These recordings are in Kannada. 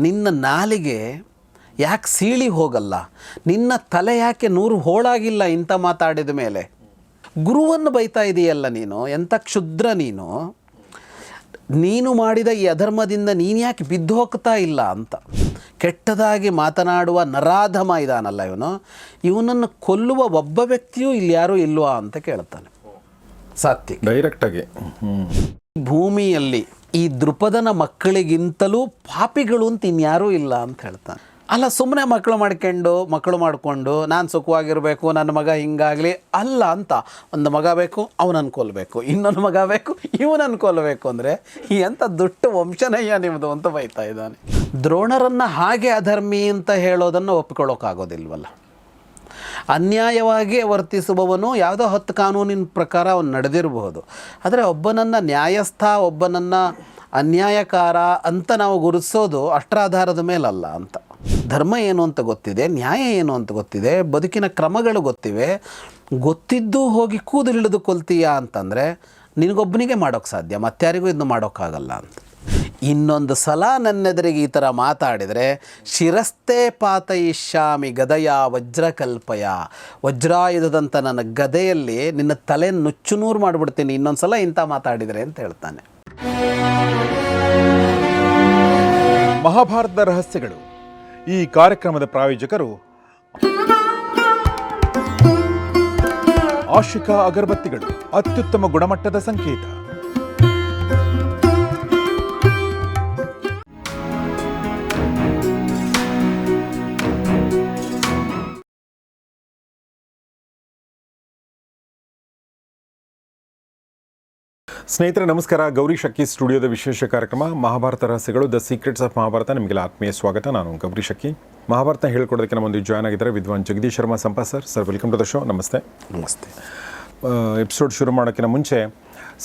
ನಿನ್ನ ನಾಲಿಗೆ ಯಾಕೆ ಸೀಳಿ ಹೋಗಲ್ಲ? ನಿನ್ನ ತಲೆ ಯಾಕೆ ನೂರು ಹೋಳಾಗಿಲ್ಲ ಇಂಥ ಮಾತಾಡಿದ ಮೇಲೆ? ಗುರುವನ್ನು ಬೈತಾ ಇದೆಯಲ್ಲ ನೀನು? ಎಂಥ ಕ್ಷುದ್ರ ನೀನು? ನೀನು ಮಾಡಿದ ಈ ಅಧರ್ಮದಿಂದ ನೀನು ಯಾಕೆ ಬಿದ್ದು ಹೋಗ್ತಾ ಇಲ್ಲ ಅಂತ. ಕೆಟ್ಟದಾಗಿ ಮಾತನಾಡುವ ನರಾಧಮ ಇದಾನಲ್ಲ ಇವನು. ಇವನನ್ನು ಕೊಲ್ಲುವ ಒಬ್ಬ ವ್ಯಕ್ತಿಯೂ ಇಲ್ಲಿ ಯಾರೂ ಇಲ್ವಾ ಅಂತ ಕೇಳ್ತಾನೆ. ಸಾತ್ಯ ಡೈರೆಕ್ಟಾಗಿ ಭೂಮಿಯಲ್ಲಿ ಈ ದೃಪದನ ಮಕ್ಕಳಿಗಿಂತಲೂ ಪಾಪಿಗಳು ಅಂತ ಇನ್ಯಾರೂ ಇಲ್ಲ ಅಂತ ಹೇಳ್ತಾನೆ. ಅಲ್ಲ ಸುಮ್ಮನೆ ಮಕ್ಕಳು ಮಾಡ್ಕೊಂಡು, ಮಕ್ಕಳು ಮಾಡಿಕೊಂಡು, ನಾನು ಸುಖವಾಗಿರಬೇಕು, ನನ್ನ ಮಗ ಹಿಂಗಾಗಲಿ, ಅಲ್ಲ ಅಂತ ಒಂದು ಮಗ ಬೇಕು, ಅವನನ್ನು ಕೊಲ್ಲಬೇಕು ಇನ್ನೊಂದು ಮಗ ಬೇಕು, ಇವನನ್ನು ಕೊಲ್ಲಬೇಕು ಅಂದರೆ ಎಂಥ ದುಟ್ಟು ವಂಶನಯ್ಯ ನಿಮ್ಮದು ಅಂತ ಬೈತಾ ಇದ್ದಾನೆ. ದ್ರೋಣರನ್ನು ಹಾಗೆ ಅಧರ್ಮಿ ಅಂತ ಹೇಳೋದನ್ನು ಒಪ್ಪಿಕೊಳ್ಳೋಕ್ಕಾಗೋದಿಲ್ವಲ್ಲ ಅನ್ಯಾಯವಾಗಿ ವರ್ತಿಸುವವನು ಯಾವುದೋ ಹತ್ತು ಕಾನೂನಿನ ಪ್ರಕಾರ ಅವನು ನಡೆದಿರಬಹುದು ಆದರೆ ಒಬ್ಬನನ್ನು ನ್ಯಾಯಸ್ಥ, ಒಬ್ಬನನ್ನು ಅನ್ಯಾಯಕಾರ ಅಂತ ನಾವು ಗುರುತಿಸೋದು ಅಷ್ಟಾಧಾರದ ಮೇಲಲ್ಲ ಅಂತ. ಧರ್ಮ ಏನು ಅಂತ ಗೊತ್ತಿದೆ, ನ್ಯಾಯ ಏನು ಅಂತ ಗೊತ್ತಿದೆ, ಬದುಕಿನ ಕ್ರಮಗಳು ಗೊತ್ತಿವೆ. ಗೊತ್ತಿದ್ದು ಹೋಗಿ ಕೂದಲು ಹಿಡಿದುಕೊಳ್ತೀಯಾ ಅಂತಂದರೆ ನಿನಗೊಬ್ಬನಿಗೆ ಮಾಡೋಕ್ಕೆ ಸಾಧ್ಯ ಮತ್ತಾರಿಗೂ ಇದನ್ನು ಮಾಡೋಕ್ಕಾಗಲ್ಲ ಅಂತ. ಇನ್ನೊಂದು ಸಲ ನನ್ನೆದುರಿಗೆ ಈ ಥರ ಮಾತಾಡಿದರೆ ಶಿರಸ್ತೆ ಪಾತಯಿಷ್ಯಾಮಿ ಗದಯ ವಜ್ರಕಲ್ಪಯ. ವಜ್ರಾಯುಧದಂಥ ನನ್ನ ಗದೆಯಲ್ಲಿ ನಿನ್ನ ತಲೆ ನುಚ್ಚುನೂರು ಮಾಡಿಬಿಡ್ತೀನಿ, ಇನ್ನೊಂದು ಸಲ ಇಂಥ ಮಾತಾಡಿದರೆ ಅಂತ ಹೇಳ್ತಾನೆ. ಮಹಾಭಾರತದ ರಹಸ್ಯಗಳು. ಈ ಕಾರ್ಯಕ್ರಮದ ಪ್ರಾಯೋಜಕರು ಆಶಿಕಾ ಅಗರಬತ್ತಿಗಳು, ಅತ್ಯುತ್ತಮ ಗುಣಮಟ್ಟದ ಸಂಕೇತ. ಸ್ನೇಹಿತರೆ ನಮಸ್ಕಾರ. ಗೌರಿ ಶಕ್ಕಿ ಸ್ಟುಡಿಯೋದ ವಿಶೇಷ ಕಾರ್ಯಕ್ರಮ ಮಹಾಭಾರತ ರಹಸ್ಯಗಳು ದ ಸೀಕ್ರೆಟ್ಸ್ ಆಫ್ ಮಹಾಭಾರತ. ನಿಮಗೆಲ್ಲ ಆತ್ಮೀಯ ಸ್ವಾಗತ. ನಾನು ಗೌರಿ ಶಕ್ಕಿ ಮಹಾಭಾರತ ಹೇಳ್ಕೊಡೋದಕ್ಕೆ ನಮ್ಮೊಂದು ಜಾಯ್ನ್ ಆಗಿದ್ದಾರೆ ವಿದ್ವಾನ್ Jagadish Sharma Sampa sir. Sir welcome to the show. ನಮಸ್ತೆ. ನಮಸ್ತೆ. ಎಪಿಸೋಡ್ ಶುರು ಮಾಡೋಕ್ಕಿಂತ ಮುಂಚೆ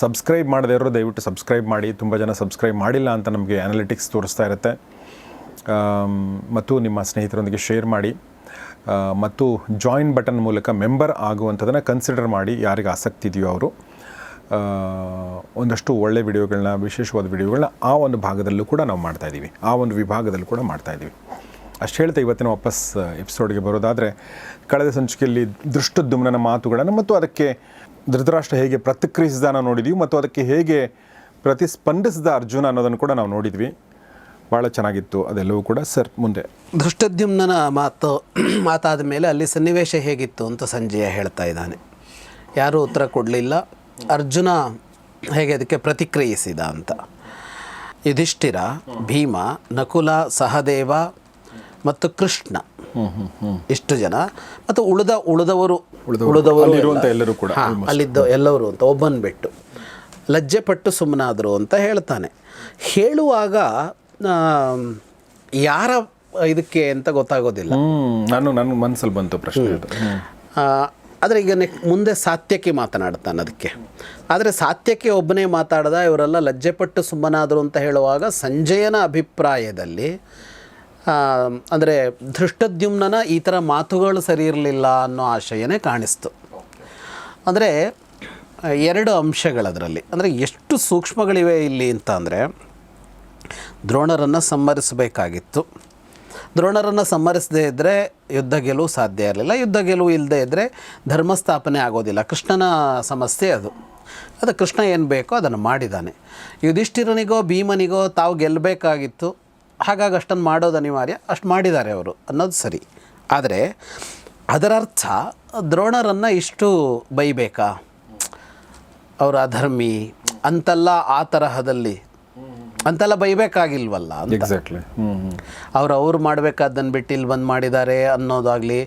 ಸಬ್ಸ್ಕ್ರೈಬ್ ಮಾಡದೇ ಇರೋ ದಯವಿಟ್ಟು ಸಬ್ಸ್ಕ್ರೈಬ್ ಮಾಡಿ. ತುಂಬ ಜನ ಸಬ್ಸ್ಕ್ರೈಬ್ ಮಾಡಿಲ್ಲ ಅಂತ ನಮಗೆ ಅನಾಲಿಟಿಕ್ಸ್ ತೋರಿಸ್ತಾ ಇರುತ್ತೆ. ಮತ್ತು ನಿಮ್ಮ ಸ್ನೇಹಿತರೊಂದಿಗೆ ಶೇರ್ ಮಾಡಿ. ಮತ್ತು ಜಾಯಿನ್ ಬಟನ್ ಮೂಲಕ ಮೆಂಬರ್ ಆಗುವಂಥದ್ದನ್ನು ಕನ್ಸಿಡರ್ ಮಾಡಿ. ಯಾರಿಗೆ ಆಸಕ್ತಿ ಇದೆಯೋ ಅವರು. ಒಂದಷ್ಟು ಒಳ್ಳೆ ವಿಡಿಯೋಗಳನ್ನ, ವಿಶೇಷವಾದ ವಿಡಿಯೋಗಳನ್ನ ಆ ಒಂದು ಭಾಗದಲ್ಲೂ ಕೂಡ ನಾವು ಮಾಡ್ತಾ ಇದ್ದೀವಿ ಆ ಒಂದು ವಿಭಾಗದಲ್ಲೂ ಕೂಡ ಮಾಡ್ತಾ ಇದ್ದೀವಿ ಅಷ್ಟು ಹೇಳ್ತಾ ಇವತ್ತಿನ ವಾಪಸ್ ಎಪಿಸೋಡ್ಗೆ ಬರೋದಾದರೆ, ಕಳೆದ ಸಂಚಿಕೆಯಲ್ಲಿ ದೃಷ್ಟದ್ಯುಮ್ನನ ಮಾತುಗಳನ್ನು ಮತ್ತು ಅದಕ್ಕೆ ಧೃತರಾಷ್ಟ್ರ ಹೇಗೆ ಪ್ರತಿಕ್ರಿಯಿಸಿದ ನಾವು ನೋಡಿದ್ವಿ ಮತ್ತು ಅದಕ್ಕೆ ಹೇಗೆ ಪ್ರತಿಸ್ಪಂದಿಸಿದ ಅರ್ಜುನ ಅನ್ನೋದನ್ನು ಕೂಡ ನಾವು ನೋಡಿದ್ವಿ. ಭಾಳ ಚೆನ್ನಾಗಿತ್ತು ಅದೆಲ್ಲವೂ ಕೂಡ. ಸರ್, ಮುಂದೆ. ದೃಷ್ಟದ್ಯುಮ್ನ ಮಾತು, ಮಾತಾದ ಮೇಲೆ ಅಲ್ಲಿ ಸನ್ನಿವೇಶ ಹೇಗಿತ್ತು ಅಂತ ಸಂಜಯ ಹೇಳ್ತಾ ಇದ್ದಾನೆ. ಯಾರೂ ಉತ್ತರ ಕೊಡಲಿಲ್ಲ. ಅರ್ಜುನ ಹೇಗೆ ಅದಕ್ಕೆ ಪ್ರತಿಕ್ರಿಯಿಸಿದ ಅಂತ. ಯುಧಿಷ್ಠಿರ ಭೀಮ ನಕುಲ ಸಹದೇವ ಮತ್ತು ಕೃಷ್ಣ. ಇಷ್ಟು ಜನ. ಮತ್ತು ಉಳಿದ ಉಳಿದವರು ಉಳಿದವರು ಎಲ್ಲರೂ ಕೂಡ ಅಲ್ಲಿದ್ದ ಎಲ್ಲವರು ಅಂತ ಒಬ್ಬನ್ ಬಿಟ್ಟು ಲಜ್ಜೆ ಪಟ್ಟು ಸುಮ್ಮನಾದರು ಅಂತ ಹೇಳ್ತಾನೆ. ಹೇಳುವಾಗ ಯಾರ ಇದಕ್ಕೆ ಅಂತ ಗೊತ್ತಾಗೋದಿಲ್ಲ. ನಾನು ನನ್ನ ಮನಸ್ಸಲ್ಲಿ ಬಂತು ಪ್ರಶ್ನೆ. ಆದರೆ ಈಗ ನೆಕ್ ಮುಂದೆ ಸಾತ್ಯಕ್ಕೆ ಮಾತನಾಡ್ತಾನೆ ಅದಕ್ಕೆ. ಆದರೆ ಸಾತ್ಯಕ್ಕೆ ಒಬ್ಬನೇ ಮಾತಾಡ್ದ ಇವರೆಲ್ಲ ಲಜ್ಜೆಪಟ್ಟು ಸುಮ್ಮನಾದರು ಅಂತ ಹೇಳುವಾಗ ಸಂಜಯನ ಅಭಿಪ್ರಾಯದಲ್ಲಿ ಅಂದರೆ ಧೃಷ್ಟದ್ಯುಮ್ನನ ಈ ಥರ ಮಾತುಗಳು ಸರಿ ಇರಲಿಲ್ಲ ಅನ್ನೋ ಆಶಯನೇ ಕಾಣಿಸ್ತು. ಅಂದರೆ ಎರಡು ಅಂಶಗಳದರಲ್ಲಿ, ಅಂದರೆ ಎಷ್ಟು ಸೂಕ್ಷ್ಮಗಳಿವೆ ಇಲ್ಲಿ ಅಂತ ಅಂದರೆ ದ್ರೋಣರನ್ನು ಸಂಹರಿಸಬೇಕಾಗಿತ್ತು. ದ್ರೋಣರನ್ನು ಸಂಹರಿಸದೇ ಇದ್ದರೆ ಯುದ್ಧ ಗೆಲುವು ಸಾಧ್ಯ ಇರಲಿಲ್ಲ. ಯುದ್ಧ ಗೆಲುವು ಇಲ್ಲದೆ ಇದ್ದರೆ ಧರ್ಮಸ್ಥಾಪನೆ ಆಗೋದಿಲ್ಲ. ಕೃಷ್ಣನ ಸಮಸ್ಯೆ ಅದು. ಅದು ಕೃಷ್ಣ ಏನು ಬೇಕೋ ಅದನ್ನು ಮಾಡಿದ್ದಾನೆ ಯುಧಿಷ್ಠಿರನಿಗೋ, ಭೀಮನಿಗೋ ತಾವು ಗೆಲ್ಲಬೇಕಾಗಿತ್ತು ಹಾಗಾಗಿ ಅಷ್ಟನ್ನು ಮಾಡೋದು ಅನಿವಾರ್ಯ. ಅಷ್ಟು ಮಾಡಿದ್ದಾರೆ ಅವರು ಅನ್ನೋದು ಸರಿ. ಆದರೆ ಅದರರ್ಥ ದ್ರೋಣರನ್ನು ಇಷ್ಟು ಬೈಬೇಕಾ? ಅವರು ಅಧರ್ಮಿ ಅಂತೆಲ್ಲ ಆ ತರಹದಲ್ಲಿ ಅಂತೆಲ್ಲ ಬೈಬೇಕಾಗಿಲ್ವಲ್ಲ ಎಕ್ಸಾಕ್ಟ್ಲಿ ಅವ್ರು ಅವ್ರು ಮಾಡಬೇಕಾದ್ದನ್ನು ಬಿಟ್ಟು ಇಲ್ಲಿ ಬಂದು ಮಾಡಿದ್ದಾರೆ ಅನ್ನೋದಾಗಲಿ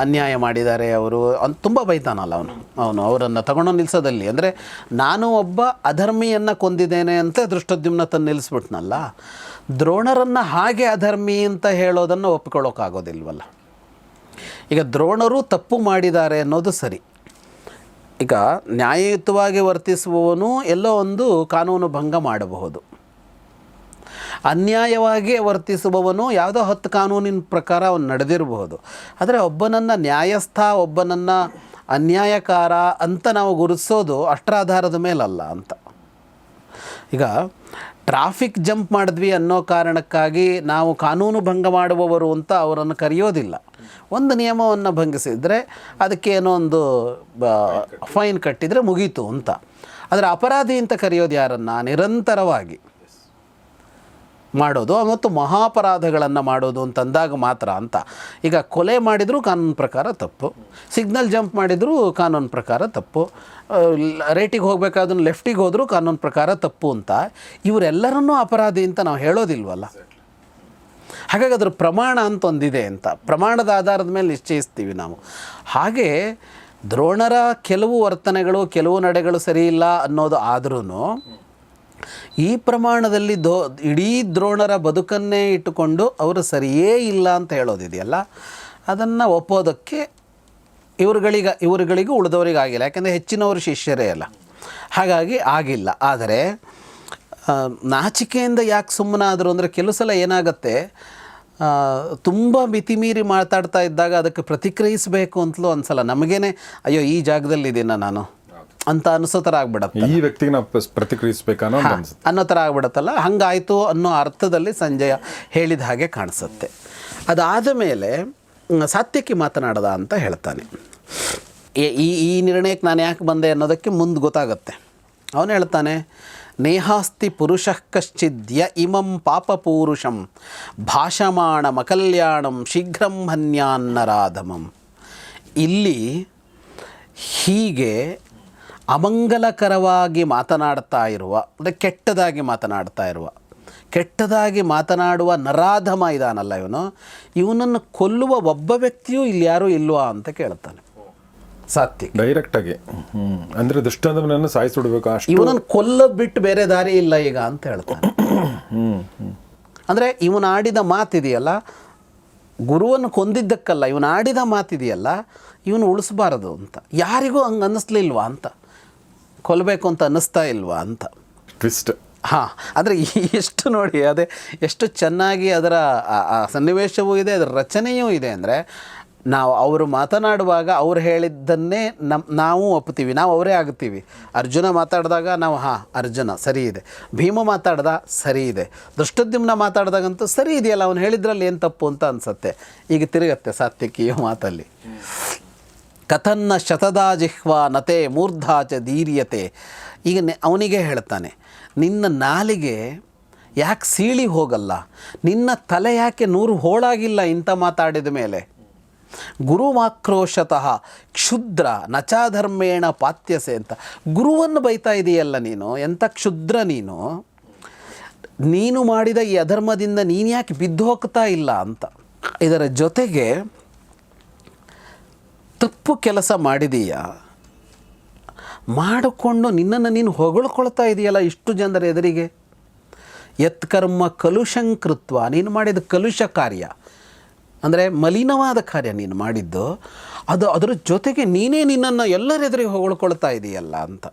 ಅನ್ಯಾಯ ಮಾಡಿದ್ದಾರೆ ಅವರು. ಅಂತ ತುಂಬ ಬೈತಾನಲ್ಲ ಅವನು. ಅವನು ಅವರನ್ನು ತಗೊಂಡು ನಿಲ್ಲಿಸೋದಲ್ಲಿ ಅಂದರೆ ನಾನು ಒಬ್ಬ ಅಧರ್ಮಿಯನ್ನು ಕೊಂದಿದ್ದೇನೆ ಅಂತ ದೃಷ್ಟದ್ಯುಮ್ನ ತಂದು ನಿಲ್ಲಿಸ್ಬಿಟ್ನಲ್ಲ ದ್ರೋಣರನ್ನು ಹಾಗೆ ಅಧರ್ಮಿ ಅಂತ ಹೇಳೋದನ್ನು ಒಪ್ಕೊಳ್ಳೋಕ್ಕಾಗೋದಿಲ್ವಲ್ಲ ಈಗ ದ್ರೋಣರು ತಪ್ಪು ಮಾಡಿದ್ದಾರೆ ಅನ್ನೋದು ಸರಿ. ಈಗ ನ್ಯಾಯಯುತವಾಗಿ ವರ್ತಿಸುವವನು ಎಲ್ಲೋ ಒಂದು ಕಾನೂನು ಭಂಗ ಮಾಡಬಹುದು. ಅನ್ಯಾಯವಾಗಿ ವರ್ತಿಸುವವನು ಯಾವುದೋ ಹತ್ತು ಕಾನೂನಿನ ಪ್ರಕಾರ ಅವನು ನಡೆದಿರಬಹುದು ಆದರೆ ಒಬ್ಬನನ್ನು ನ್ಯಾಯಸ್ಥ, ಒಬ್ಬನನ್ನು ಅನ್ಯಾಯಕಾರ ಅಂತ ನಾವು ಗುರುತಿಸೋದು ಅಷ್ಟರ ಆಧಾರದ ಮೇಲಲ್ಲ ಅಂತ. ಈಗ ಟ್ರಾಫಿಕ್ ಜಂಪ್ ಮಾಡಿದ್ವಿ ಅನ್ನೋ ಕಾರಣಕ್ಕಾಗಿ ನಾವು ಕಾನೂನು ಭಂಗ ಮಾಡುವವರು ಅಂತ ಅವರನ್ನು ಕರೆಯೋದಿಲ್ಲ. ಒಂದು ನಿಯಮವನ್ನು ಭಂಗಿಸಿದರೆ ಅದಕ್ಕೆ ಏನೋ ಒಂದು ಫೈನ್ ಕಟ್ಟಿದರೆ ಮುಗೀತು ಅಂತ. ಆದರೆ ಅಪರಾಧಿ ಅಂತ ಕರೆಯೋದು ಯಾರನ್ನು? ನಿರಂತರವಾಗಿ. ಮಾಡೋದು ಮತ್ತು ಮಹಾಪರಾಧಗಳನ್ನು ಮಾಡೋದು ಅಂತಂದಾಗ ಮಾತ್ರ ಅಂತ. ಈಗ ಕೊಲೆ ಮಾಡಿದರೂ ಕಾನೂನು ಪ್ರಕಾರ ತಪ್ಪು. ಸಿಗ್ನಲ್ ಜಂಪ್ ಮಾಡಿದರೂ ಕಾನೂನು ಪ್ರಕಾರ ತಪ್ಪು. ರೇಟಿಗೆ ಹೋಗಬೇಕಾದ್ರೂ ಲೆಫ್ಟಿಗೆ ಹೋದರೂ ಕಾನೂನು ಪ್ರಕಾರ ತಪ್ಪು ಅಂತ. ಇವರೆಲ್ಲರನ್ನೂ ಅಪರಾಧಿ ಅಂತ ನಾವು ಹೇಳೋದಿಲ್ವಲ್ಲ? ಹಾಗಾಗಿ ಅದ್ರ ಪ್ರಮಾಣ ಅಂತ ಒಂದಿದೆ ಅಂತ. ಪ್ರಮಾಣದ ಆಧಾರದ ಮೇಲೆ ನಿಶ್ಚಯಿಸ್ತೀವಿ ನಾವು. ಹಾಗೆ ದ್ರೋಣರ ಕೆಲವು ವರ್ತನೆಗಳು, ಕೆಲವು ನಡೆಗಳು ಸರಿಯಿಲ್ಲ ಅನ್ನೋದು ಆದ್ರೂ ಈ ಪ್ರಮಾಣದಲ್ಲಿ ದೋ, ಇಡೀ ದ್ರೋಣರ ಬದುಕನ್ನೇ ಇಟ್ಟುಕೊಂಡು ಅವರು ಸರಿಯೇ ಇಲ್ಲ ಅಂತ ಹೇಳೋದಿದೆಯಲ್ಲ? ಅದನ್ನು ಒಪ್ಪೋದಕ್ಕೆ ಇವರುಗಳಿಗ, ಇವರುಗಳಿಗೂ ಉಳಿದವರಿಗೆ ಆಗಿಲ್ಲ ಯಾಕೆಂದರೆ ಹೆಚ್ಚಿನವರು ಶಿಷ್ಯರೇ ಅಲ್ಲ. ಹಾಗಾಗಿ ಆಗಿಲ್ಲ. ಆದರೆ ನಾಚಿಕೆಯಿಂದ ಯಾಕೆ ಸುಮ್ಮನಾದರು ಅಂದರೆ ಕೆಲವು ಸಲ ಏನಾಗುತ್ತೆ ತುಂಬ ಮಿತಿಮೀರಿ ಮಾತಾಡ್ತಾ ಇದ್ದಾಗ ಅದಕ್ಕೆ ಪ್ರತಿಕ್ರಿಯಿಸಬೇಕು ಅಂತಲೂ ಅನ್ಸಲ್ಲ ನಮಗೇನೆ, ಅಯ್ಯೋ, ಈ ಜಾಗದಲ್ಲಿದ್ದೀನ ನಾನು. ಅಂತ ಅನಿಸೋ ಥರ ಆಗ್ಬಿಡತ್ತೆ. ಈ ವ್ಯಕ್ತಿಗೆ ನಾವು ಪ್ರತಿಕ್ರಿಯಿಸಬೇಕನ್ನೋ ಅನ್ನೋ ಥರ ಆಗ್ಬಿಡತ್ತಲ್ಲ? ಹಂಗಾಯಿತು ಅನ್ನೋ ಅರ್ಥದಲ್ಲಿ ಸಂಜಯ ಹೇಳಿದ ಹಾಗೆ ಕಾಣಿಸುತ್ತೆ. ಅದಾದ ಮೇಲೆ ಸಾತ್ಯಕ್ಕೆ ಮಾತನಾಡದ ಅಂತ ಹೇಳ್ತಾನೆ. ಈ- ಈ ನಿರ್ಣಯಕ್ಕೆ ನಾನು ಯಾಕೆ ಬಂದೆ ಅನ್ನೋದಕ್ಕೆ ಮುಂದೆ ಗೊತ್ತಾಗುತ್ತೆ. ಅವನು ಹೇಳ್ತಾನೆ ನೇಹಾಸ್ತಿ ಪುರುಷ ಕಶ್ಚಿದ್ಯ ಇಮಂ ಪಾಪಪೂರುಷಂ ಭಾಷಮಾಣ ಮಕಲ್ಯಾಣಂ ಶೀಘ್ರಂ ಹನ್ಯಾನ್ನರಾಧಮಂ. ಇಲ್ಲಿ ಹೀಗೆ ಅಮಂಗಲಕರವಾಗಿ ಮಾತನಾಡ್ತಾ ಇರುವ ಅಂದರೆ ಕೆಟ್ಟದಾಗಿ ಮಾತನಾಡ್ತಾ ಇರುವ ಕೆಟ್ಟದಾಗಿ ಮಾತನಾಡುವ ನರಾಧಮ ಇದಾನಲ್ಲ ಇವನು. ಇವನನ್ನು ಕೊಲ್ಲುವ ಒಬ್ಬ ವ್ಯಕ್ತಿಯೂ ಇಲ್ಲಿ ಯಾರೂ ಇಲ್ವಾ ಅಂತ ಕೇಳ್ತಾನೆ ಸಾತ್ಯ ಡೈರೆಕ್ಟ್ ಆಗಿ. ಹ್ಮ್. ಅಂದ್ರೆ ದುಷ್ಟಂದ್ರನನ್ನು ಸಾಯಿಸಿಡ್ಬೇಕು ಅಷ್ಟು. ಇವನನ್ನು ಕೊಲ್ಲ ಬಿಟ್ಟು ಬೇರೆ ದಾರಿ ಇಲ್ಲ ಈಗ ಅಂತ ಹೇಳ್ತಾನೆ. ಅಂದರೆ ಇವನು ಆಡಿದ ಮಾತಿದೆಯಲ್ಲ ಗುರುವನ್ನು ಕೊಂದಿದ್ದಕ್ಕಲ್ಲ ಇವನು ಆಡಿದ ಮಾತಿದೆಯಲ್ಲ ಇವನು ಉಳಿಸಬಾರದು ಅಂತ. ಯಾರಿಗೂ ಹಂಗೆ ಅನ್ನಿಸ್ಲಿಲ್ವಾ ಅಂತ. ಕೊಲ್ಲಬೇಕು ಅಂತ ಅನ್ನಿಸ್ತಾ ಇಲ್ವಾ ಅಂತ? ಟ್ವಿಸ್ಟ್ ಹಾಂ ಅಂದರೆ ಎಷ್ಟು ನೋಡಿ ಅದೇ ಎಷ್ಟು ಚೆನ್ನಾಗಿ ಅದರ ಸನ್ನಿವೇಶವೂ ಇದೆ ಅದರ ರಚನೆಯೂ ಇದೆ ಅಂದರೆ ನಾವು ಅವರು ಮಾತನಾಡುವಾಗ ಅವ್ರು ಹೇಳಿದ್ದನ್ನೇ ನಮ್ಮ ನಾವು ಒಪ್ತೀವಿ ನಾವು ಅವರೇ ಆಗ್ತೀವಿ ಅರ್ಜುನ ಮಾತಾಡಿದಾಗ ನಾವು ಹಾಂ ಅರ್ಜುನ ಸರಿ ಇದೆ. ಭೀಮ ಮಾತಾಡ್ದ ಸರಿ ಇದೆ. ದೃಷ್ಟದ್ಯುಮ್ನ ಮಾತಾಡಿದಾಗಂತೂ ಸರಿ ಇದೆಯಲ್ಲ ಅವನು ಹೇಳಿದ್ರಲ್ಲಿ ಏನು ತಪ್ಪು ಅಂತ ಅನಿಸುತ್ತೆ. ಈಗ ತಿರುಗತ್ತೆ ಸಾತ್ವಿಕೀಯ ಮಾತಲ್ಲಿ. ಕಥನ್ನ ಶತದಾ ಜಿಹ್ವಾ ನತೆ ಮೂರ್ಧಾಚ ಧೀರ್ಯತೆ ಈಗ ಅವನಿಗೆ ಹೇಳ್ತಾನೆ, ನಿನ್ನ ನಾಲಿಗೆ ಯಾಕೆ ಸೀಳಿ ಹೋಗಲ್ಲ? ನಿನ್ನ ತಲೆ ಯಾಕೆ ನೂರು ಹೋಳಾಗಿಲ್ಲ ಇಂಥ ಮಾತಾಡಿದ ಮೇಲೆ? ಗುರುವಾಕ್ರೋಶತಃ ಕ್ಷುದ್ರ ನಚಾಧರ್ಮೇಣ ಪಾತ್ಯಸೆ ಅಂತ. ಗುರುವನ್ನು ಬೈತಾ ಇದೆಯಲ್ಲ ನೀನು? ಎಂಥ ಕ್ಷುದ್ರ ನೀನು? ನೀನು ಮಾಡಿದ ಈ ಅಧರ್ಮದಿಂದ ನೀನು ಯಾಕೆ ಬಿದ್ದು ಹೋಗ್ತಾ ಇಲ್ಲ ಅಂತ. ಇದರ ಜೊತೆಗೆ ತಪ್ಪು ಕೆಲಸ ಮಾಡಿದೀಯಾ? ಮಾಡಿಕೊಂಡು ನಿನ್ನನ್ನು ನೀನು ಹೊಗಳ್ಕೊಳ್ತಾ ಇದೆಯಲ್ಲ ಇಷ್ಟು ಜನರ ಎದುರಿಗೆ? ಯತ್ಕರ್ಮ ಕಲುಷಂಕೃತ್ವ ನೀನು ಮಾಡಿದ ಕಲುಷ ಕಾರ್ಯ. ಅಂದರೆ ಮಲಿನವಾದ ಕಾರ್ಯ ನೀನು ಮಾಡಿದ್ದು. ಅದು ಅದರ ಜೊತೆಗೆ ನೀನೇ ನಿನ್ನನ್ನು ಎಲ್ಲರ ಎದುರಿಗೆ ಹೊಗಳ್ಕೊಳ್ತಾ ಇದೆಯಲ್ಲ ಅಂತ.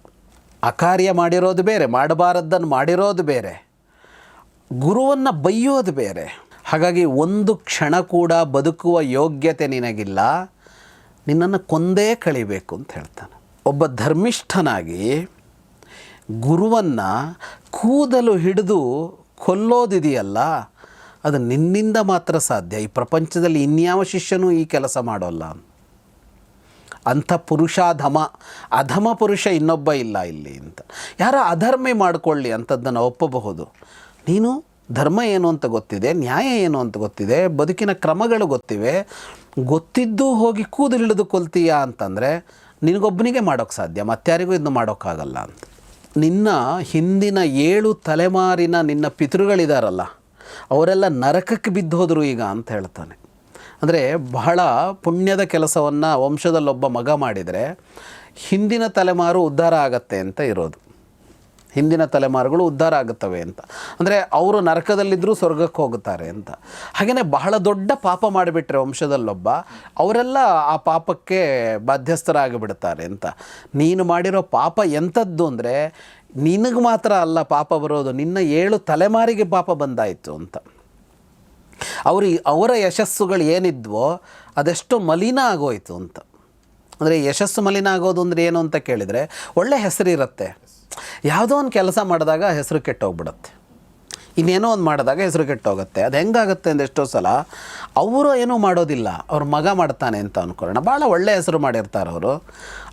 ಆ ಕಾರ್ಯ ಮಾಡಿರೋದು ಬೇರೆ, ಮಾಡಬಾರದ್ದನ್ನು ಮಾಡಿರೋದು ಬೇರೆ. ಗುರುವನ್ನು ಬೈಯೋದು ಬೇರೆ. ಹಾಗಾಗಿ ಒಂದು ಕ್ಷಣ ಕೂಡ ಬದುಕುವ ಯೋಗ್ಯತೆ ನಿನಗಿಲ್ಲ. ನಿನ್ನನ್ನು ಕೊಂದೇ ಕಳಿಬೇಕು ಅಂತ ಹೇಳ್ತಾನೆ. ಒಬ್ಬ ಧರ್ಮಿಷ್ಠನಾಗಿ ಗುರುವನ್ನು ಕೂದಲು ಹಿಡಿದು ಕೊಲ್ಲೋದಿದೆಯಲ್ಲ, ಅದು ನಿನ್ನಿಂದ ಮಾತ್ರ ಸಾಧ್ಯ. ಈ ಪ್ರಪಂಚದಲ್ಲಿ ಇನ್ಯಾವ ಶಿಷ್ಯನೂ ಈ ಕೆಲಸ ಮಾಡೋಲ್ಲ. ಅಂಥ ಪುರುಷಾಧಮ, ಅಧಮ ಪುರುಷ ಇನ್ನೊಬ್ಬ ಇಲ್ಲ ಇಲ್ಲಿ ಅಂತ. ಯಾರ ಅಧರ್ಮೆ ಮಾಡಿಕೊಳ್ಳಿ ಅಂಥದ್ದನ್ನು ಒಪ್ಪಬಹುದು. ನೀನು ಧರ್ಮ ಏನು ಅಂತ ಗೊತ್ತಿದೆ, ನ್ಯಾಯ ಏನು ಅಂತ ಗೊತ್ತಿದೆ, ಬದುಕಿನ ಕ್ರಮಗಳು ಗೊತ್ತಿವೆ. ಗೊತ್ತಿದ್ದು ಹೋಗಿ ಕೂದಲು ಕೊಲ್ತೀಯಾ ಅಂತಂದರೆ ನಿನಗೊಬ್ಬನಿಗೆ ಮಾಡೋಕ್ಕೆ ಸಾಧ್ಯ ಮತ್ತಾರಿಗೂ ಇದನ್ನು ಮಾಡೋಕ್ಕಾಗಲ್ಲ ಅಂತ. ನಿನ್ನ ಹಿಂದಿನ ಏಳು ತಲೆಮಾರಿನ ನಿನ್ನ ಪಿತೃಗಳಿದಾರಲ್ಲ, ಅವರೆಲ್ಲ ನರಕಕ್ಕೆ ಬಿದ್ದು ಹೋದರು ಈಗ ಅಂತ ಹೇಳ್ತಾನೆ. ಅಂದರೆ ಬಹಳ ಪುಣ್ಯದ ಕೆಲಸವನ್ನು ವಂಶದಲ್ಲೊಬ್ಬ ಮಗ ಮಾಡಿದರೆ ಹಿಂದಿನ ತಲೆಮಾರು ಉದ್ಧಾರ ಆಗತ್ತೆ ಅಂತ ಇರೋದು. ಹಿಂದಿನ ತಲೆಮಾರುಗಳು ಉದ್ಧಾರ ಆಗುತ್ತವೆ ಅಂತ. ಅಂದರೆ ಅವರು ನರಕದಲ್ಲಿದ್ದರೂ ಸ್ವರ್ಗಕ್ಕೆ ಹೋಗುತ್ತಾರೆ ಅಂತ. ಹಾಗೆಯೇ ಬಹಳ ದೊಡ್ಡ ಪಾಪ ಮಾಡಿಬಿಟ್ರೆ ವಂಶದಲ್ಲೊಬ್ಬ, ಅವರೆಲ್ಲ ಆ ಪಾಪಕ್ಕೆ ಬಾಧ್ಯಸ್ಥರಾಗಿಬಿಡ್ತಾರೆ ಅಂತ. ನೀನು ಮಾಡಿರೋ ಪಾಪ ಎಂಥದ್ದು ಅಂದರೆ, ನಿನಗೆ ಮಾತ್ರ ಅಲ್ಲ ಪಾಪ ಬರೋದು, ನಿನ್ನ ಏಳು ತಲೆಮಾರಿಗೆ ಪಾಪ ಬಂದಾಯಿತು ಅಂತ. ಅವರು ಅವರ ಯಶಸ್ಸುಗಳು ಏನಿದ್ವೋ ಅದೆಷ್ಟು ಮಲಿನ ಆಗೋಯ್ತು ಅಂತ. ಅಂದರೆ ಯಶಸ್ಸು ಮಲಿನ ಆಗೋದು ಅಂದರೆ ಏನು ಅಂತ ಕೇಳಿದರೆ, ಒಳ್ಳೆ ಹೆಸರಿರುತ್ತೆ. ಯಾವುದೋ ಒಂದು ಕೆಲಸ ಮಾಡಿದಾಗ ಹೆಸರು ಕೆಟ್ಟೋಗ್ಬಿಡುತ್ತೆ. ಇನ್ನೇನೋ ಒಂದು ಮಾಡಿದಾಗ ಹೆಸರು ಕೆಟ್ಟೋಗುತ್ತೆ. ಅದು ಹೆಂಗಾಗುತ್ತೆ ಅಂದರೆ ಎಷ್ಟೋ ಸಲ ಅವರು ಏನೂ ಮಾಡೋದಿಲ್ಲ. ಅವ್ರ ಮಗ ಮಾಡ್ತಾನೆ ಅಂತ ಅಂದ್ಕೊಳ್ಳೋಣ ಭಾಳ ಒಳ್ಳೆ ಹೆಸರು ಮಾಡಿರ್ತಾರೆ ಅವರು.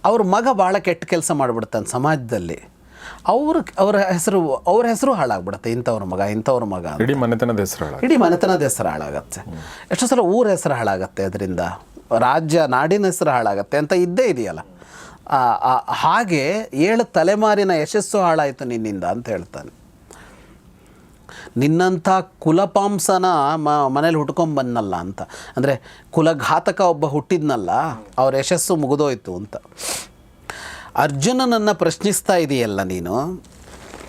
ಅವ್ರ ಮಗ ಭಾಳ ಕೆಟ್ಟ ಕೆಲಸ ಮಾಡಿಬಿಡ್ತಾನೆ ಸಮಾಜದಲ್ಲಿ. ಅವ್ರ ಅವ್ರ ಹೆಸರು ಅವ್ರ ಹೆಸರು ಹಾಳಾಗ್ಬಿಡುತ್ತೆ. ಇಂಥವ್ರ ಮಗ ಇಂಥವ್ರ ಮಗ. ಇಡೀ ಮನೆತನದ ಹೆಸರು ಇಡೀ ಮನೆತನದ ಹೆಸರು ಹಾಳಾಗುತ್ತೆ. ಎಷ್ಟೋ ಸಲ ಊರ ಹೆಸರು ಹಾಳಾಗತ್ತೆ ಅದರಿಂದ. ರಾಜ್ಯ ನಾಡಿನ ಹೆಸರು ಹಾಳಾಗುತ್ತೆ ಅಂತ ಇದ್ದೇ ಇದೆಯಲ್ಲ. ಹಾಗೆ ಏಳು ತಲೆಮಾರಿನ ಯಶಸ್ಸು ಹಾಳಾಯಿತು ನಿನ್ನಿಂದ ಅಂತ ಹೇಳ್ತಾನೆ. ನಿನ್ನಂಥ ಕುಲಪಾಂಸನ ಮ, ಮನೇಲಿ ಹುಟ್ಕೊಂಬನ್ನಲ್ಲ ಅಂತ. ಅಂದರೆ ಕುಲಘಾತಕ ಒಬ್ಬ ಹುಟ್ಟಿದ್ನಲ್ಲ, ಅವ್ರ ಯಶಸ್ಸು ಮುಗಿದೋಯ್ತು ಅಂತ. ಅರ್ಜುನನನ್ನು ಪ್ರಶ್ನಿಸ್ತಾ ಇದೆಯಲ್ಲ ನೀನು?